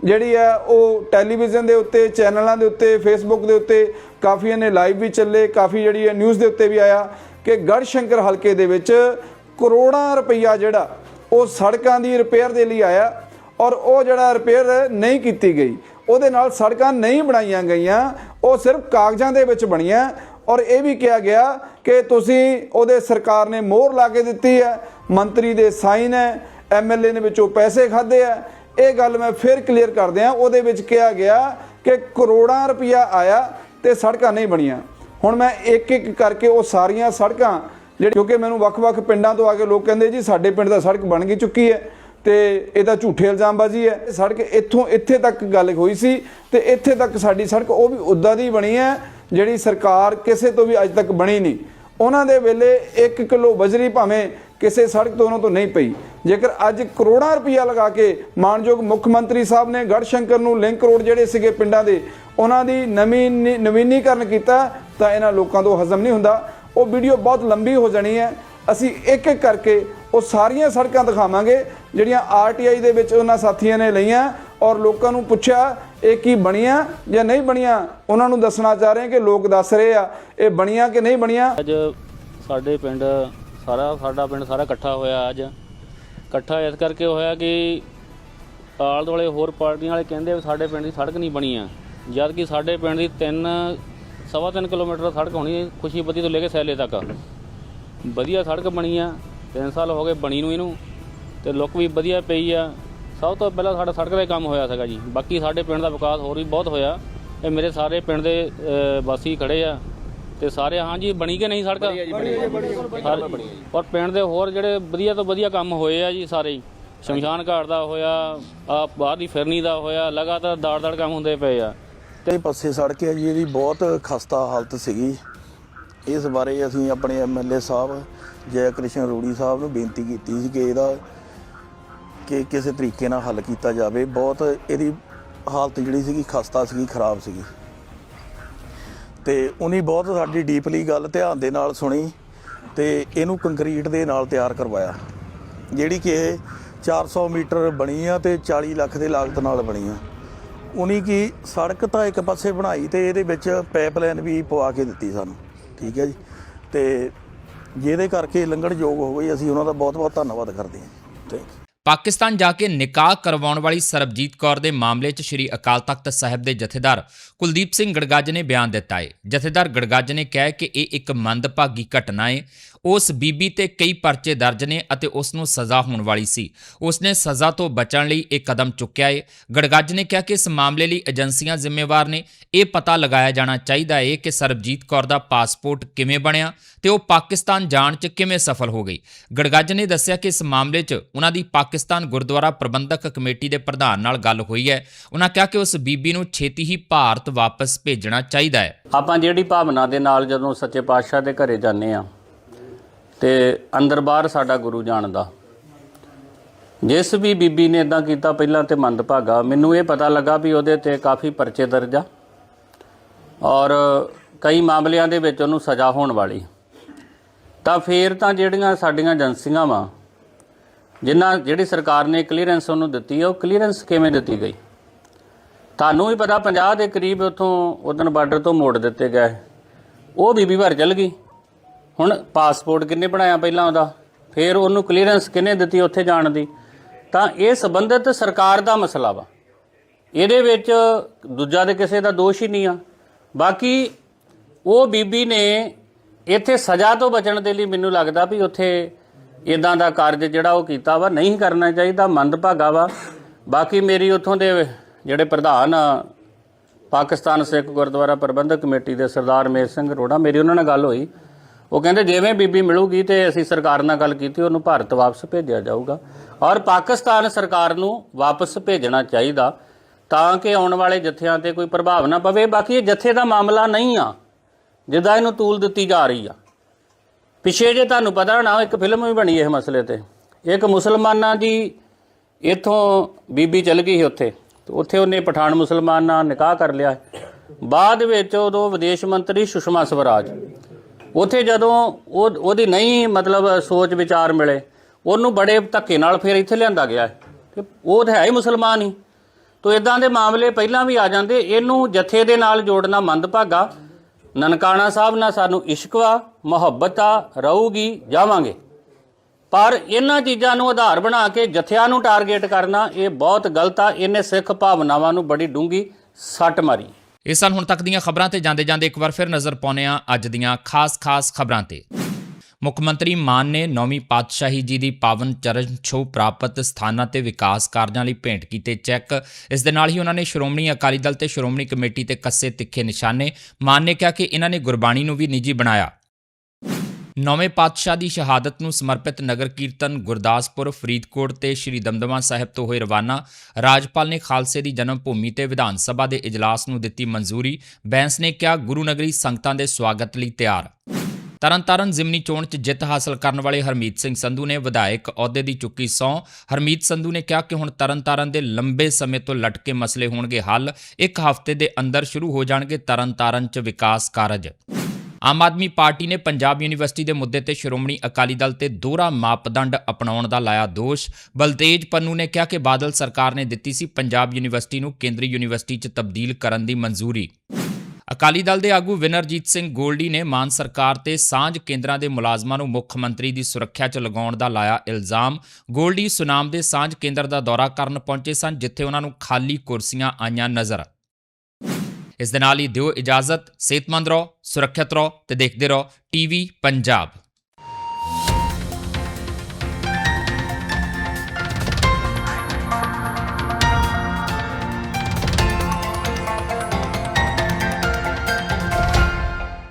S8: ਜਿਹੜੀ ਹੈ ਉਹ ਟੈਲੀਵਿਜ਼ਨ ਦੇ ਉੱਤੇ, ਚੈਨਲਾਂ ਦੇ ਉੱਤੇ, ਫੇਸਬੁੱਕ ਦੇ ਉੱਤੇ ਕਾਫੀ ਇਹਨੇ ਲਾਈਵ ਵੀ ਚੱਲੇ, ਕਾਫੀ ਜਿਹੜੀ ਹੈ ਨਿਊਜ਼ ਦੇ ਉੱਤੇ ਵੀ ਆਇਆ ਕਿ ਗੜਸ਼ੰਕਰ ਹਲਕੇ ਦੇ ਵਿੱਚ ਕਰੋੜਾਂ ਰੁਪਈਆ ਜਿਹੜਾ ਉਹ ਸੜਕਾਂ ਦੀ ਰਿਪੇਅਰ ਦੇ ਲਈ ਆਇਆ ਔਰ ਉਹ ਜਿਹੜਾ ਰਿਪੇਅਰ ਨਹੀਂ ਕੀਤੀ ਗਈ, ਉਹਦੇ ਨਾਲ ਸੜਕਾਂ ਨਹੀਂ ਬਣਾਈਆਂ ਗਈਆਂ, ਉਹ ਸਿਰਫ ਕਾਗਜ਼ਾਂ ਦੇ ਵਿੱਚ ਬਣੀਆਂ ਔਰ ਇਹ ਵੀ ਕਿਹਾ ਗਿਆ ਕਿ ਤੁਸੀਂ ਉਹਦੇ ਸਰਕਾਰ ਨੇ ਮੋਹਰ ਲਾ ਕੇ ਦਿੱਤੀ ਹੈ, ਮੰਤਰੀ ਦੇ ਸਾਈਨ ਹੈ ਐਮਐਲਏ ਨੇ ਵਿੱਚੋਂ ਪੈਸੇ ਖਾਦੇ ਆ ਇਹ ਗੱਲ ਮੈਂ ਫਿਰ ਕਲੀਅਰ ਕਰ ਦਿਆਂ ਉਹਦੇ ਵਿੱਚ ਕਿਹਾ ਗਿਆ ਕਿ ਕਰੋੜਾਂ ਰੁਪਇਆ ਆਇਆ ਤੇ ਸੜਕਾਂ ਨਹੀਂ ਬਣੀਆਂ। ਹੁਣ ਮੈਂ ਇੱਕ ਇੱਕ ਕਰਕੇ ਉਹ ਸਾਰੀਆਂ ਸੜਕਾਂ ਜਿਹੜੀ ਕਿਉਂਕਿ ਮੈਨੂੰ ਵੱਖ-ਵੱਖ ਪਿੰਡਾਂ ਤੋਂ ਆ ਕੇ ਲੋਕ ਕਹਿੰਦੇ ਜੀ ਸਾਡੇ ਪਿੰਡ ਦਾ ਸੜਕ ਬਣ ਗਈ ਚੁੱਕੀ ਹੈ ਤੇ ਇਹ ਤਾਂ ਝੂਠੇ ਇਲਜ਼ਾਮਬਾਜ਼ੀ ਹੈ। ਸੜਕ ਇੱਥੋਂ ਇੱਥੇ ਤੱਕ ਗੱਲ ਹੋਈ ਸੀ ਤੇ ਇੱਥੇ ਤੱਕ ਸਾਡੀ ਸੜਕ ਉਹ ਵੀ ਉਦਾਂ ਦੀ ਬਣੀ ਹੈ ਜਿਹੜੀ ਸਰਕਾਰ ਕਿਸੇ ਤੋਂ ਵੀ ਅੱਜ ਤੱਕ ਬਣੀ ਨਹੀਂ। ਉਹਨਾਂ ਦੇ ਵੇਲੇ 1 ਕਿਲੋ ਬਜਰੀ ਭਾਵੇਂ ਕਿਸੇ ਸੜਕ ਤੋਂ ਉਹਨਾਂ ਤੋਂ ਨਹੀਂ ਪਈ। ਜੇਕਰ ਅੱਜ ਕਰੋੜਾਂ ਰੁਪਈਆ ਲਗਾ ਕੇ ਮਾਨਯੋਗ ਮੁੱਖ ਮੰਤਰੀ ਸਾਹਿਬ ਨੇ ਗੜਸ਼ੰਕਰ ਨੂੰ ਲਿੰਕ ਰੋਡ ਜਿਹੜੇ ਸੀਗੇ ਪਿੰਡਾਂ ਦੇ, ਉਹਨਾਂ ਦੀ ਨਵੀਂ ਨਵੀਨੀਕਰਨ ਕੀਤਾ, ਤਾਂ ਇਹਨਾਂ ਲੋਕਾਂ ਤੋਂ ਹਜ਼ਮ ਨਹੀਂ ਹੁੰਦਾ। ਉਹ ਵੀਡੀਓ ਬਹੁਤ ਲੰਬੀ ਹੋ ਜਾਣੀ ਹੈ। ਅਸੀਂ ਇੱਕ ਇੱਕ ਕਰਕੇ ਉਹ ਸਾਰੀਆਂ ਸੜਕਾਂ ਦਿਖਾਵਾਂਗੇ, ਜਿਹੜੀਆਂ ਆਰਟੀਆਈ ਦੇ ਵਿੱਚ ਉਹਨਾਂ ਸਾਥੀਆਂ ਨੇ ਲਈਆਂ ਔਰ ਲੋਕਾਂ ਨੂੰ ਪੁੱਛਿਆ, ਇਹ ਕੀ ਬਣੀਆਂ ਜਾਂ ਨਹੀਂ ਬਣੀਆਂ? ਉਹਨਾਂ ਨੂੰ ਦੱਸਣਾ ਚਾਹ ਰਹੇ ਕਿ ਲੋਕ ਦੱਸ ਰਹੇ ਆ, ਇਹ ਬਣੀਆਂ ਕਿ ਨਹੀਂ ਬਣੀਆਂ?
S9: ਅੱਜ ਸਾਡੇ ਪਿੰਡ ਸਾਰਾ ਸਾਡਾ ਪਿੰਡ ਸਾਰਾ ਇਕੱਠਾ ਹੋਇਆ ਅੱਜ। ਇਕੱਠਾ ਇਸ ਕਰਕੇ ਹੋਇਆ ਕਿ ਆਲ ਦੁਆਲੇ ਹੋਰ ਪਾਰਟੀਆਂ ਵਾਲੇ ਕਹਿੰਦੇ ਵੀ ਸਾਡੇ ਪਿੰਡ ਦੀ ਸੜਕ ਨਹੀਂ ਬਣੀ ਆ। ਜਦ ਕਿ ਸਾਡੇ ਪਿੰਡ ਦੀ 3 ਸਵਾ ਤਿੰਨ ਕਿਲੋਮੀਟਰ ਸੜਕ ਹੋਣੀ ਖੁਸ਼ੀਪਤੀ ਤੋਂ ਲੈ ਕੇ ਸੈਲੇ ਤੱਕ। ਵਧੀਆ ਸੜਕ ਬਣੀ ਆ 3 ਸਾਲ ਹੋ ਗਏ ਬਣੀ ਨੂੰ ਇਹਨੂੰ, ਤੇ ਲੁੱਕ ਵੀ ਵਧੀਆ ਪਈ ਆ। ਸਭ ਤੋਂ ਪਹਿਲਾਂ ਸਾਡਾ ਸੜਕ ਦਾ ਕੰਮ ਹੋਇਆ ਸੀਗਾ ਜੀ। ਬਾਕੀ ਸਾਡੇ ਪਿੰਡ ਦਾ ਵਿਕਾਸ ਹੋਰ ਵੀ ਬਹੁਤ ਹੋਇਆ। ਇਹ ਮੇਰੇ ਸਾਰੇ ਪਿੰਡ ਦੇ ਵਾਸੀ ਖੜੇ ਆ। ਤੇ ਸਾਰੇ ਹਾਂਜੀ ਬਣੀ ਕਿ ਨਹੀਂ ਸੜਕ? ਸਾਰੇ- ਔਰ ਪਿੰਡ ਦੇ ਹੋਰ ਜਿਹੜੇ ਵਧੀਆ ਤੋਂ ਵਧੀਆ ਕੰਮ ਹੋਏ ਆ ਜੀ ਸਾਰੇ ਹੀ। ਸ਼ਮਸ਼ਾਨ ਘਾਟ ਦਾ ਹੋਇਆ ਆ ਬਾਹਰ ਦੀ ਫਿਰਨੀ ਦਾ ਹੋਇਆ ਲਗਾਤਾਰ ਦਾੜ ਦਾੜ ਕੰਮ ਹੁੰਦੇ ਪਏ ਆ।
S10: ਤੇ ਪਾਸੇ ਸੜਕ ਹੈ ਜੀ ਇਹਦੀ ਬਹੁਤ ਖਸਤਾ ਹਾਲਤ ਸੀਗੀ। ਇਸ ਬਾਰੇ ਅਸੀਂ ਆਪਣੇ ਐਮਐਲਏ ਸਾਹਿਬ ਜੈ ਕ੍ਰਿਸ਼ਨ ਰੂੜੀ ਸਾਹਿਬ ਨੂੰ ਬੇਨਤੀ ਕੀਤੀ ਸੀ ਕਿ ਇਹਦਾ ਕਿ ਕਿਸੇ ਤਰੀਕੇ ਨਾਲ ਹੱਲ ਕੀਤਾ ਜਾਵੇ। ਬਹੁਤ ਇਹਦੀ ਹਾਲਤ ਜਿਹੜੀ ਸੀਗੀ ਖਸਤਾ ਸੀਗੀ ਖਰਾਬ ਸੀਗੀ। ਤੇ ਉਹਨੇ ਬਹੁਤ ਸਾਡੀ ਡੀਪਲੀ ਗੱਲ ਧਿਆਨ ਦੇ ਨਾਲ ਸੁਣੀ ਤੇ ਇਹਨੂੰ ਕੰਕਰੀਟ ਦੇ ਨਾਲ ਤਿਆਰ ਕਰਵਾਇਆ। ਜਿਹੜੀ ਕਿ ਇਹ 400 ਮੀਟਰ ਬਣੀ ਆ ਤੇ 40 ਲੱਖ ਦੇ ਲਾਗਤ ਨਾਲ ਬਣੀ ਆ। ਉਨੀ ਕੀ ਸੜਕ ਤਾਂ ਇੱਕ ਪਾਸੇ ਬਣਾਈ ਤੇ ਇਹਦੇ ਵਿੱਚ ਪਾਈਪਲਾਈਨ ਵੀ ਪਵਾ ਕੇ ਦਿੱਤੀ ਸਾਨੂੰ। ਠੀਕ ਹੈ ਜੀ? ਤੇ ਜਿਹਦੇ ਕਰਕੇ ਲੰਘਣ ਯੋਗ ਹੋ ਗਈ। ਅਸੀਂ ਉਹਨਾਂ ਦਾ ਬਹੁਤ ਬਹੁਤ ਧੰਨਵਾਦ ਕਰਦੇ ਹਾਂ। ਥੈਂਕ ਯੂ
S1: ਪਾਕਿਸਤਾਨ ਜਾ ਕੇ ਨਿਕਾਹ ਕਰਵਾਉਣ ਵਾਲੀ ਸਰਬਜੀਤ ਕੌਰ ਦੇ ਮਾਮਲੇ 'ਚ ਸ੍ਰੀ ਅਕਾਲ ਤਖਤ ਸਾਹਿਬ ਦੇ ਜਥੇਦਾਰ ਕੁਲਦੀਪ ਸਿੰਘ ਗੜਗਾਜ ਨੇ ਬਿਆਨ ਦਿੱਤਾ ਹੈ। ਜਥੇਦਾਰ ਗੜਗਾਜ ਨੇ ਕਿਹਾ ਕਿ ਇਹ ਇੱਕ ਮੰਦਭਾਗੀ ਘਟਨਾ ਹੈ। ਉਸ ਬੀਬੀ ਤੇ ਕਈ ਪਰਚੇ ਦਰਜ ਨੇ ਅਤੇ ਉਸ ਨੂੰ ਸਜ਼ਾ ਹੋਣ ਵਾਲੀ ਸੀ। ਉਸ ਨੇ ਸਜ਼ਾ ਤੋਂ ਬਚਣ ਲਈ ਇਹ ਕਦਮ ਚੁੱਕਿਆ ਏ। ਗੜਗੱਜ ਨੇ ਕਿਹਾ ਕਿ ਇਸ ਮਾਮਲੇ ਲਈ ਏਜੰਸੀਆਂ ਜ਼ਿੰਮੇਵਾਰ ਨੇ। ਇਹ ਪਤਾ ਲਗਾਇਆ ਜਾਣਾ ਚਾਹੀਦਾ ਏ ਕਿ ਸਰਬਜੀਤ ਕੌਰ ਦਾ ਪਾਸਪੋਰਟ ਕਿਵੇਂ ਬਣਿਆ ਤੇ ਉਹ ਪਾਕਿਸਤਾਨ ਜਾਣ 'ਚ ਕਿਵੇਂ ਸਫਲ ਹੋ ਗਈ। ਗੜਗੱਜ ਨੇ ਦੱਸਿਆ ਕਿ ਇਸ ਮਾਮਲੇ 'ਚ ਉਹਨਾਂ ਦੀ ਪਾਕਿਸਤਾਨ ਗੁਰਦੁਆਰਾ ਪ੍ਰਬੰਧਕ ਕਮੇਟੀ ਦੇ ਪ੍ਰਧਾਨ ਨਾਲ ਗੱਲ ਹੋਈ ਹੈ। ਉਹਨਾਂ ਕਿਹਾ ਕਿ ਉਸ ਬੀਬੀ ਨੂੰ ਛੇਤੀ ਹੀ ਭਾਰਤ ਵਾਪਸ ਭੇਜਣਾ ਚਾਹੀਦਾ ਹੈ।
S9: ਆਪਾਂ ਜਿਹੜੀ ਭਾਵਨਾ ਦੇ ਨਾਲ ਜਦੋਂ ਸੱਚੇ ਪਾਤਸ਼ਾਹ ਦੇ ਘਰੇ ਜਾਂਦੇ ਆ ਤੇ ਅੰਦਰ ਬਾਹਰ ਸਾਡਾ ਗੁਰੂ ਜਾਣਦਾ। ਜਿਸ ਵੀ ਬੀਬੀ ਨੇ ਇਦਾਂ ਕੀਤਾ, ਪਹਿਲਾਂ ਤੇ ਮੰਦਭਾਗਾ। ਮੈਨੂੰ ਇਹ ਪਤਾ ਲੱਗਾ ਵੀ ਉਹਦੇ ਤੇ ਕਾਫੀ ਪਰਚੇ ਦਰਜ ਆ। ਔਰ ਕਈ ਮਾਮਲਿਆਂ ਦੇ ਵਿੱਚ ਉਹਨੂੰ ਸਜ਼ਾ ਹੋਣ ਵਾਲੀ। ਤਾਂ ਫੇਰ ਤਾਂ ਜਿਹੜੀਆਂ ਸਾਡੀਆਂ ਏਜੰਸੀਆਂ ਵਾ, ਜਿਨ੍ਹਾਂ, ਜਿਹੜੀ ਸਰਕਾਰ ਨੇ ਕਲੀਅਰੈਂਸ ਉਹਨੂੰ ਦਿੱਤੀ ਉਹ ਕਲੀਅਰੈਂਸ ਕਿਵੇਂ ਦਿੱਤੀ ਗਈ? ਤੁਹਾਨੂੰ ਵੀ ਪਤਾ 50 ਦੇ ਕਰੀਬ ਉਥੋਂ ਉਦਨ ਬਾਰਡਰ ਤੋਂ ਮੋੜ ਦਿੱਤੇ ਗਏ। ਉਹ ਬੀਬੀ ਭਰ ਚਲ ਗਈ। ਹੁਣ ਪਾਸਪੋਰਟ ਕਿੰਨੇ ਬਣਾਇਆ ਪਹਿਲਾਂ ਉਹਦਾ? ਫਿਰ ਉਹਨੂੰ ਕਲੀਅਰੈਂਸ ਕਿੰਨੇ ਦਿੱਤੀ ਉੱਥੇ ਜਾਣ ਦੀ? ਤਾਂ ਇਹ ਸੰਬੰਧਿਤ ਸਰਕਾਰ ਦਾ ਮਸਲਾ ਵਾ। ਇਹਦੇ ਵਿੱਚ ਦੂਜਾ ਦੇ ਕਿਸੇ ਦਾ ਦੋਸ਼ ਹੀ ਨਹੀਂ ਆ। ਬਾਕੀ ਉਹ ਬੀਬੀ ਨੇ ਇੱਥੇ ਸਜ਼ਾ ਤੋਂ ਬਚਣ ਦੇ ਲਈ ਮੈਨੂੰ ਲੱਗਦਾ ਵੀ ਉੱਥੇ ਇਦਾਂ ਦਾ ਕਾਰਜ ਜਿਹੜਾ ਉਹ ਕੀਤਾ ਵਾ, ਨਹੀਂ ਕਰਨਾ ਚਾਹੀਦਾ, ਮੰਦਭਾਗਾ ਵਾ। ਬਾਕੀ ਮੇਰੀ ਉੱਥੋਂ ਦੇ ਜਿਹੜੇ ਪ੍ਰਧਾਨ ਆ, ਪਾਕਿਸਤਾਨ ਸਿੱਖ ਗੁਰਦੁਆਰਾ ਪ੍ਰਬੰਧਕ ਕਮੇਟੀ ਦੇ ਸਰਦਾਰ ਮੇਰ ਸਿੰਘ ਰੋੜਾ ਮੇਰੀ ਉਹਨਾਂ ਨਾਲ ਗੱਲ ਹੋਈ। ਉਹ ਕਹਿੰਦੇ ਜਿਵੇਂ ਬੀਬੀ ਮਿਲੂਗੀ ਤੇ ਅਸੀਂ ਸਰਕਾਰ ਨਾਲ ਗੱਲ ਕੀਤੀ, ਉਹਨੂੰ ਭਾਰਤ ਵਾਪਸ ਭੇਜਿਆ ਜਾਊਗਾ। ਔਰ ਪਾਕਿਸਤਾਨ ਸਰਕਾਰ ਨੂੰ ਵਾਪਸ ਭੇਜਣਾ ਚਾਹੀਦਾ ਤਾਂ ਕਿ ਆਉਣ ਵਾਲੇ ਜਥਿਆਂ ਤੇ ਕੋਈ ਪ੍ਰਭਾਵ ਨਾ ਪਵੇ। ਬਾਕੀ ਇਹ ਜਥੇ ਦਾ ਮਾਮਲਾ ਨਹੀਂ ਆ, ਜਿੱਦਾਂ ਇਹਨੂੰ ਤੂਲ ਦਿੱਤੀ ਜਾ ਰਹੀ ਆ। ਪਿਛੇ ਜੇ ਤੁਹਾਨੂੰ ਪਤਾ ਨਾ ਇੱਕ ਫਿਲਮ ਵੀ ਬਣੀ ਇਹ ਮਸਲੇ ਤੇ। ਇੱਕ ਮੁਸਲਮਾਨਾਂ ਦੀ ਇਥੋਂ ਬੀਬੀ ਚਲ ਗਈ ਸੀ ਉੱਥੇ ਉੱਥੇ ਉਹਨੇ ਪਠਾਨ ਮੁਸਲਮਾਨ ਨਾਲ ਨਿਕਾਹ ਕਰ ਲਿਆ। ਬਾਅਦ ਵਿੱਚ ਉਦੋਂ ਵਿਦੇਸ਼ ਮੰਤਰੀ ਸੁਸ਼ਮਾ ਸਵਰਾਜ ਉੱਥੇ ਜਦੋਂ ਉਹ ਉਹਦੀ ਨਹੀਂ ਮਤਲਬ ਸੋਚ ਵਿਚਾਰ ਮਿਲੇ, ਉਹਨੂੰ ਬੜੇ ਧੱਕੇ ਨਾਲ ਫਿਰ ਇੱਥੇ ਲਿਆਂਦਾ ਗਿਆ। ਕਿ ਉਹ ਤਾਂ ਹੈ ਹੀ ਮੁਸਲਮਾਨ ਹੀ। ਤੋ ਇਦਾਂ ਦੇ ਮਾਮਲੇ ਪਹਿਲਾਂ ਵੀ ਆ ਜਾਂਦੇ। ਇਹਨੂੰ ਜਥੇ ਦੇ ਨਾਲ ਜੋੜਨਾ ਮੰਦਭਾਗਾ। ਨਨਕਾਣਾ ਸਾਹਿਬ ਨਾਲ ਸਾਨੂੰ ਇਸ਼ਕ ਵਾ ਮੁਹੱਬਤ ਆ ਰਹੂਗੀ, ਜਾਵਾਂਗੇ। ਪਰ ਇਹਨਾਂ ਚੀਜ਼ਾਂ ਨੂੰ ਆਧਾਰ ਬਣਾ ਕੇ ਜਥਿਆਂ ਨੂੰ ਟਾਰਗੇਟ ਕਰਨਾ, ਇਹ ਬਹੁਤ ਗਲਤ ਆ। ਇਹਨੇ ਸਿੱਖ ਭਾਵਨਾਵਾਂ ਨੂੰ ਬੜੀ ਡੂੰਗੀ ਸੱਟ ਮਾਰੀ।
S1: ਇਸ ਸਾਲ ਹੁਣ ਤੱਕ ਦੀਆਂ ਖਬਰਾਂ ਤੇ ਜਾਂਦੇ ਜਾਂਦੇ ਇੱਕ ਵਾਰ ਫਿਰ ਨਜ਼ਰ ਪਾਉਂਦੇ ਹਾਂ ਅੱਜ ਦੀਆਂ ਖਾਸ-ਖਾਸ ਖਬਰਾਂ ਤੇ। ਮੁੱਖ ਮੰਤਰੀ ਮਾਨ ਨੇ ਨੌਵੀਂ ਪਾਤਸ਼ਾਹੀ ਜੀ ਦੀ ਪਾਵਨ ਚਰਨ ਛੋਹ ਪ੍ਰਾਪਤ ਸਥਾਨਾਂ ਤੇ ਵਿਕਾਸ ਕਾਰਜਾਂ ਲਈ ਭੇਂਟ ਕੀਤੇ ਚੈੱਕ। ਇਸ ਦੇ ਨਾਲ ਹੀ ਉਹਨਾਂ ਨੇ ਸ਼੍ਰੋਮਣੀ ਅਕਾਲੀ ਦਲ ਤੇ ਸ਼੍ਰੋਮਣੀ ਕਮੇਟੀ ਤੇ ਕੱਸੇ ਤਿੱਖੇ ਨਿਸ਼ਾਨੇ। ਮਾਨ ਨੇ ਕਿਹਾ ਕਿ ਇਹਨਾਂ ਨੇ ਗੁਰਬਾਣੀ ਨੂੰ ਵੀ ਨਿੱਜੀ ਬਣਾਇਆ। ਨੌਵੇਂ ਪਾਤਸ਼ਾਹ ਦੀ ਸ਼ਹਾਦਤ ਨੂੰ ਸਮਰਪਿਤ ਨਗਰ ਕੀਰਤਨ ਗੁਰਦਾਸਪੁਰ, ਫਰੀਦਕੋਟ ਤੇ ਸ਼੍ਰੀ ਦਮਦਮਾ ਸਾਹਿਬ ਤੋਂ ਹੋਏ ਰਵਾਨਾ ਰਾਜਪਾਲ ਨੇ ਖਾਲਸੇ ਦੀ ਜਨਮ ਭੂਮੀ ਤੇ ਵਿਧਾਨ ਸਭਾ ਦੇ ਇਜਲਾਸ ਨੂੰ ਦਿੱਤੀ ਮਨਜ਼ੂਰੀ। ਬੈਂਸ ਨੇ ਕਿਹਾ, ਗੁਰੂ ਨਗਰੀ ਸੰਗਤਾਂ ਦੇ ਸਵਾਗਤ ਲਈ ਤਿਆਰ। ਤਰਨਤਾਰਨ ਜ਼ਿਮਨੀ ਚੋਣ 'ਚ ਜਿੱਤ ਹਾਸਲ ਕਰਨ ਵਾਲੇ ਹਰਮੀਤ ਸਿੰਘ ਸੰਧੂ ਨੇ ਵਿਧਾਇਕ ਅਹੁਦੇ ਦੀ ਚੁੱਕੀ ਸਹੁੰ। ਹਰਮੀਤ ਸੰਧੂ ਨੇ ਕਿਹਾ ਕਿ ਹੁਣ ਤਰਨਤਾਰਨ ਦੇ ਲੰਬੇ ਸਮੇਂ ਤੋਂ ਲਟਕੇ ਮਸਲੇ ਹੋਣਗੇ ਹੱਲ। ਇੱਕ ਹਫ਼ਤੇ ਦੇ ਅੰਦਰ ਸ਼ੁਰੂ ਹੋ ਜਾਣਗੇ ਤਰਨਤਾਰਨ 'ਚ ਵਿਕਾਸ ਕਾਰਜ। ਆਮ ਆਦਮੀ ਪਾਰਟੀ ਨੇ ਪੰਜਾਬ ਯੂਨੀਵਰਸਿਟੀ ਦੇ ਮੁੱਦੇ ਤੇ ਸ਼੍ਰੋਮਣੀ ਅਕਾਲੀ ਦਲ ਤੇ ਦੋਹਰਾ ਮਾਪਦੰਡ ਅਪਣਾਉਣ ਦਾ ਲਾਇਆ ਦੋਸ਼। ਬਲਤੇਜ ਪੰਨੂ ਨੇ ਕਿਹਾ ਕਿ ਬਾਦਲ ਸਰਕਾਰ ਨੇ ਦਿੱਤੀ ਸੀ ਪੰਜਾਬ ਯੂਨੀਵਰਸਿਟੀ ਨੂੰ ਕੇਂਦਰੀ ਯੂਨੀਵਰਸਿਟੀ 'ਚ ਤਬਦੀਲ ਕਰਨ ਦੀ ਮਨਜ਼ੂਰੀ। ਅਕਾਲੀ ਦਲ ਦੇ ਆਗੂ ਵਿਨਰਜੀਤ ਸਿੰਘ ਗੋਲਡੀ ਨੇ ਮਾਨ ਸਰਕਾਰ ਤੇ ਸਾਂਝ ਕੇਂਦਰਾਂ ਦੇ ਮੁਲਾਜ਼ਮਾਂ ਨੂੰ ਮੁੱਖ ਮੰਤਰੀ ਦੀ ਸੁਰੱਖਿਆ 'ਚ ਲਗਾਉਣ ਦਾ ਲਾਇਆ ਇਲਜ਼ਾਮ। ਗੋਲਡੀ ਸੁਨਾਮ ਦੇ ਸਾਂਝ ਕੇਂਦਰ ਦਾ ਦੌਰਾ ਕਰਨ ਪਹੁੰਚੇ ਸਨ, ਜਿੱਥੇ ਉਹਨਾਂ ਨੂੰ ਖਾਲੀ ਕੁਰਸੀਆਂ ਆਈਆਂ ਨਜ਼ਰ। ਇਸ ਦੇ ਨਾਲ ਹੀ ਦਿਓ ਇਜਾਜ਼ਤ, ਸਿਹਤਮੰਦ ਰਹੋ, ਸੁਰੱਖਿਅਤ ਰਹੋ ਤੇ ਦੇਖਦੇ ਰਹੋ ਟੀਵੀ ਪੰਜਾਬ।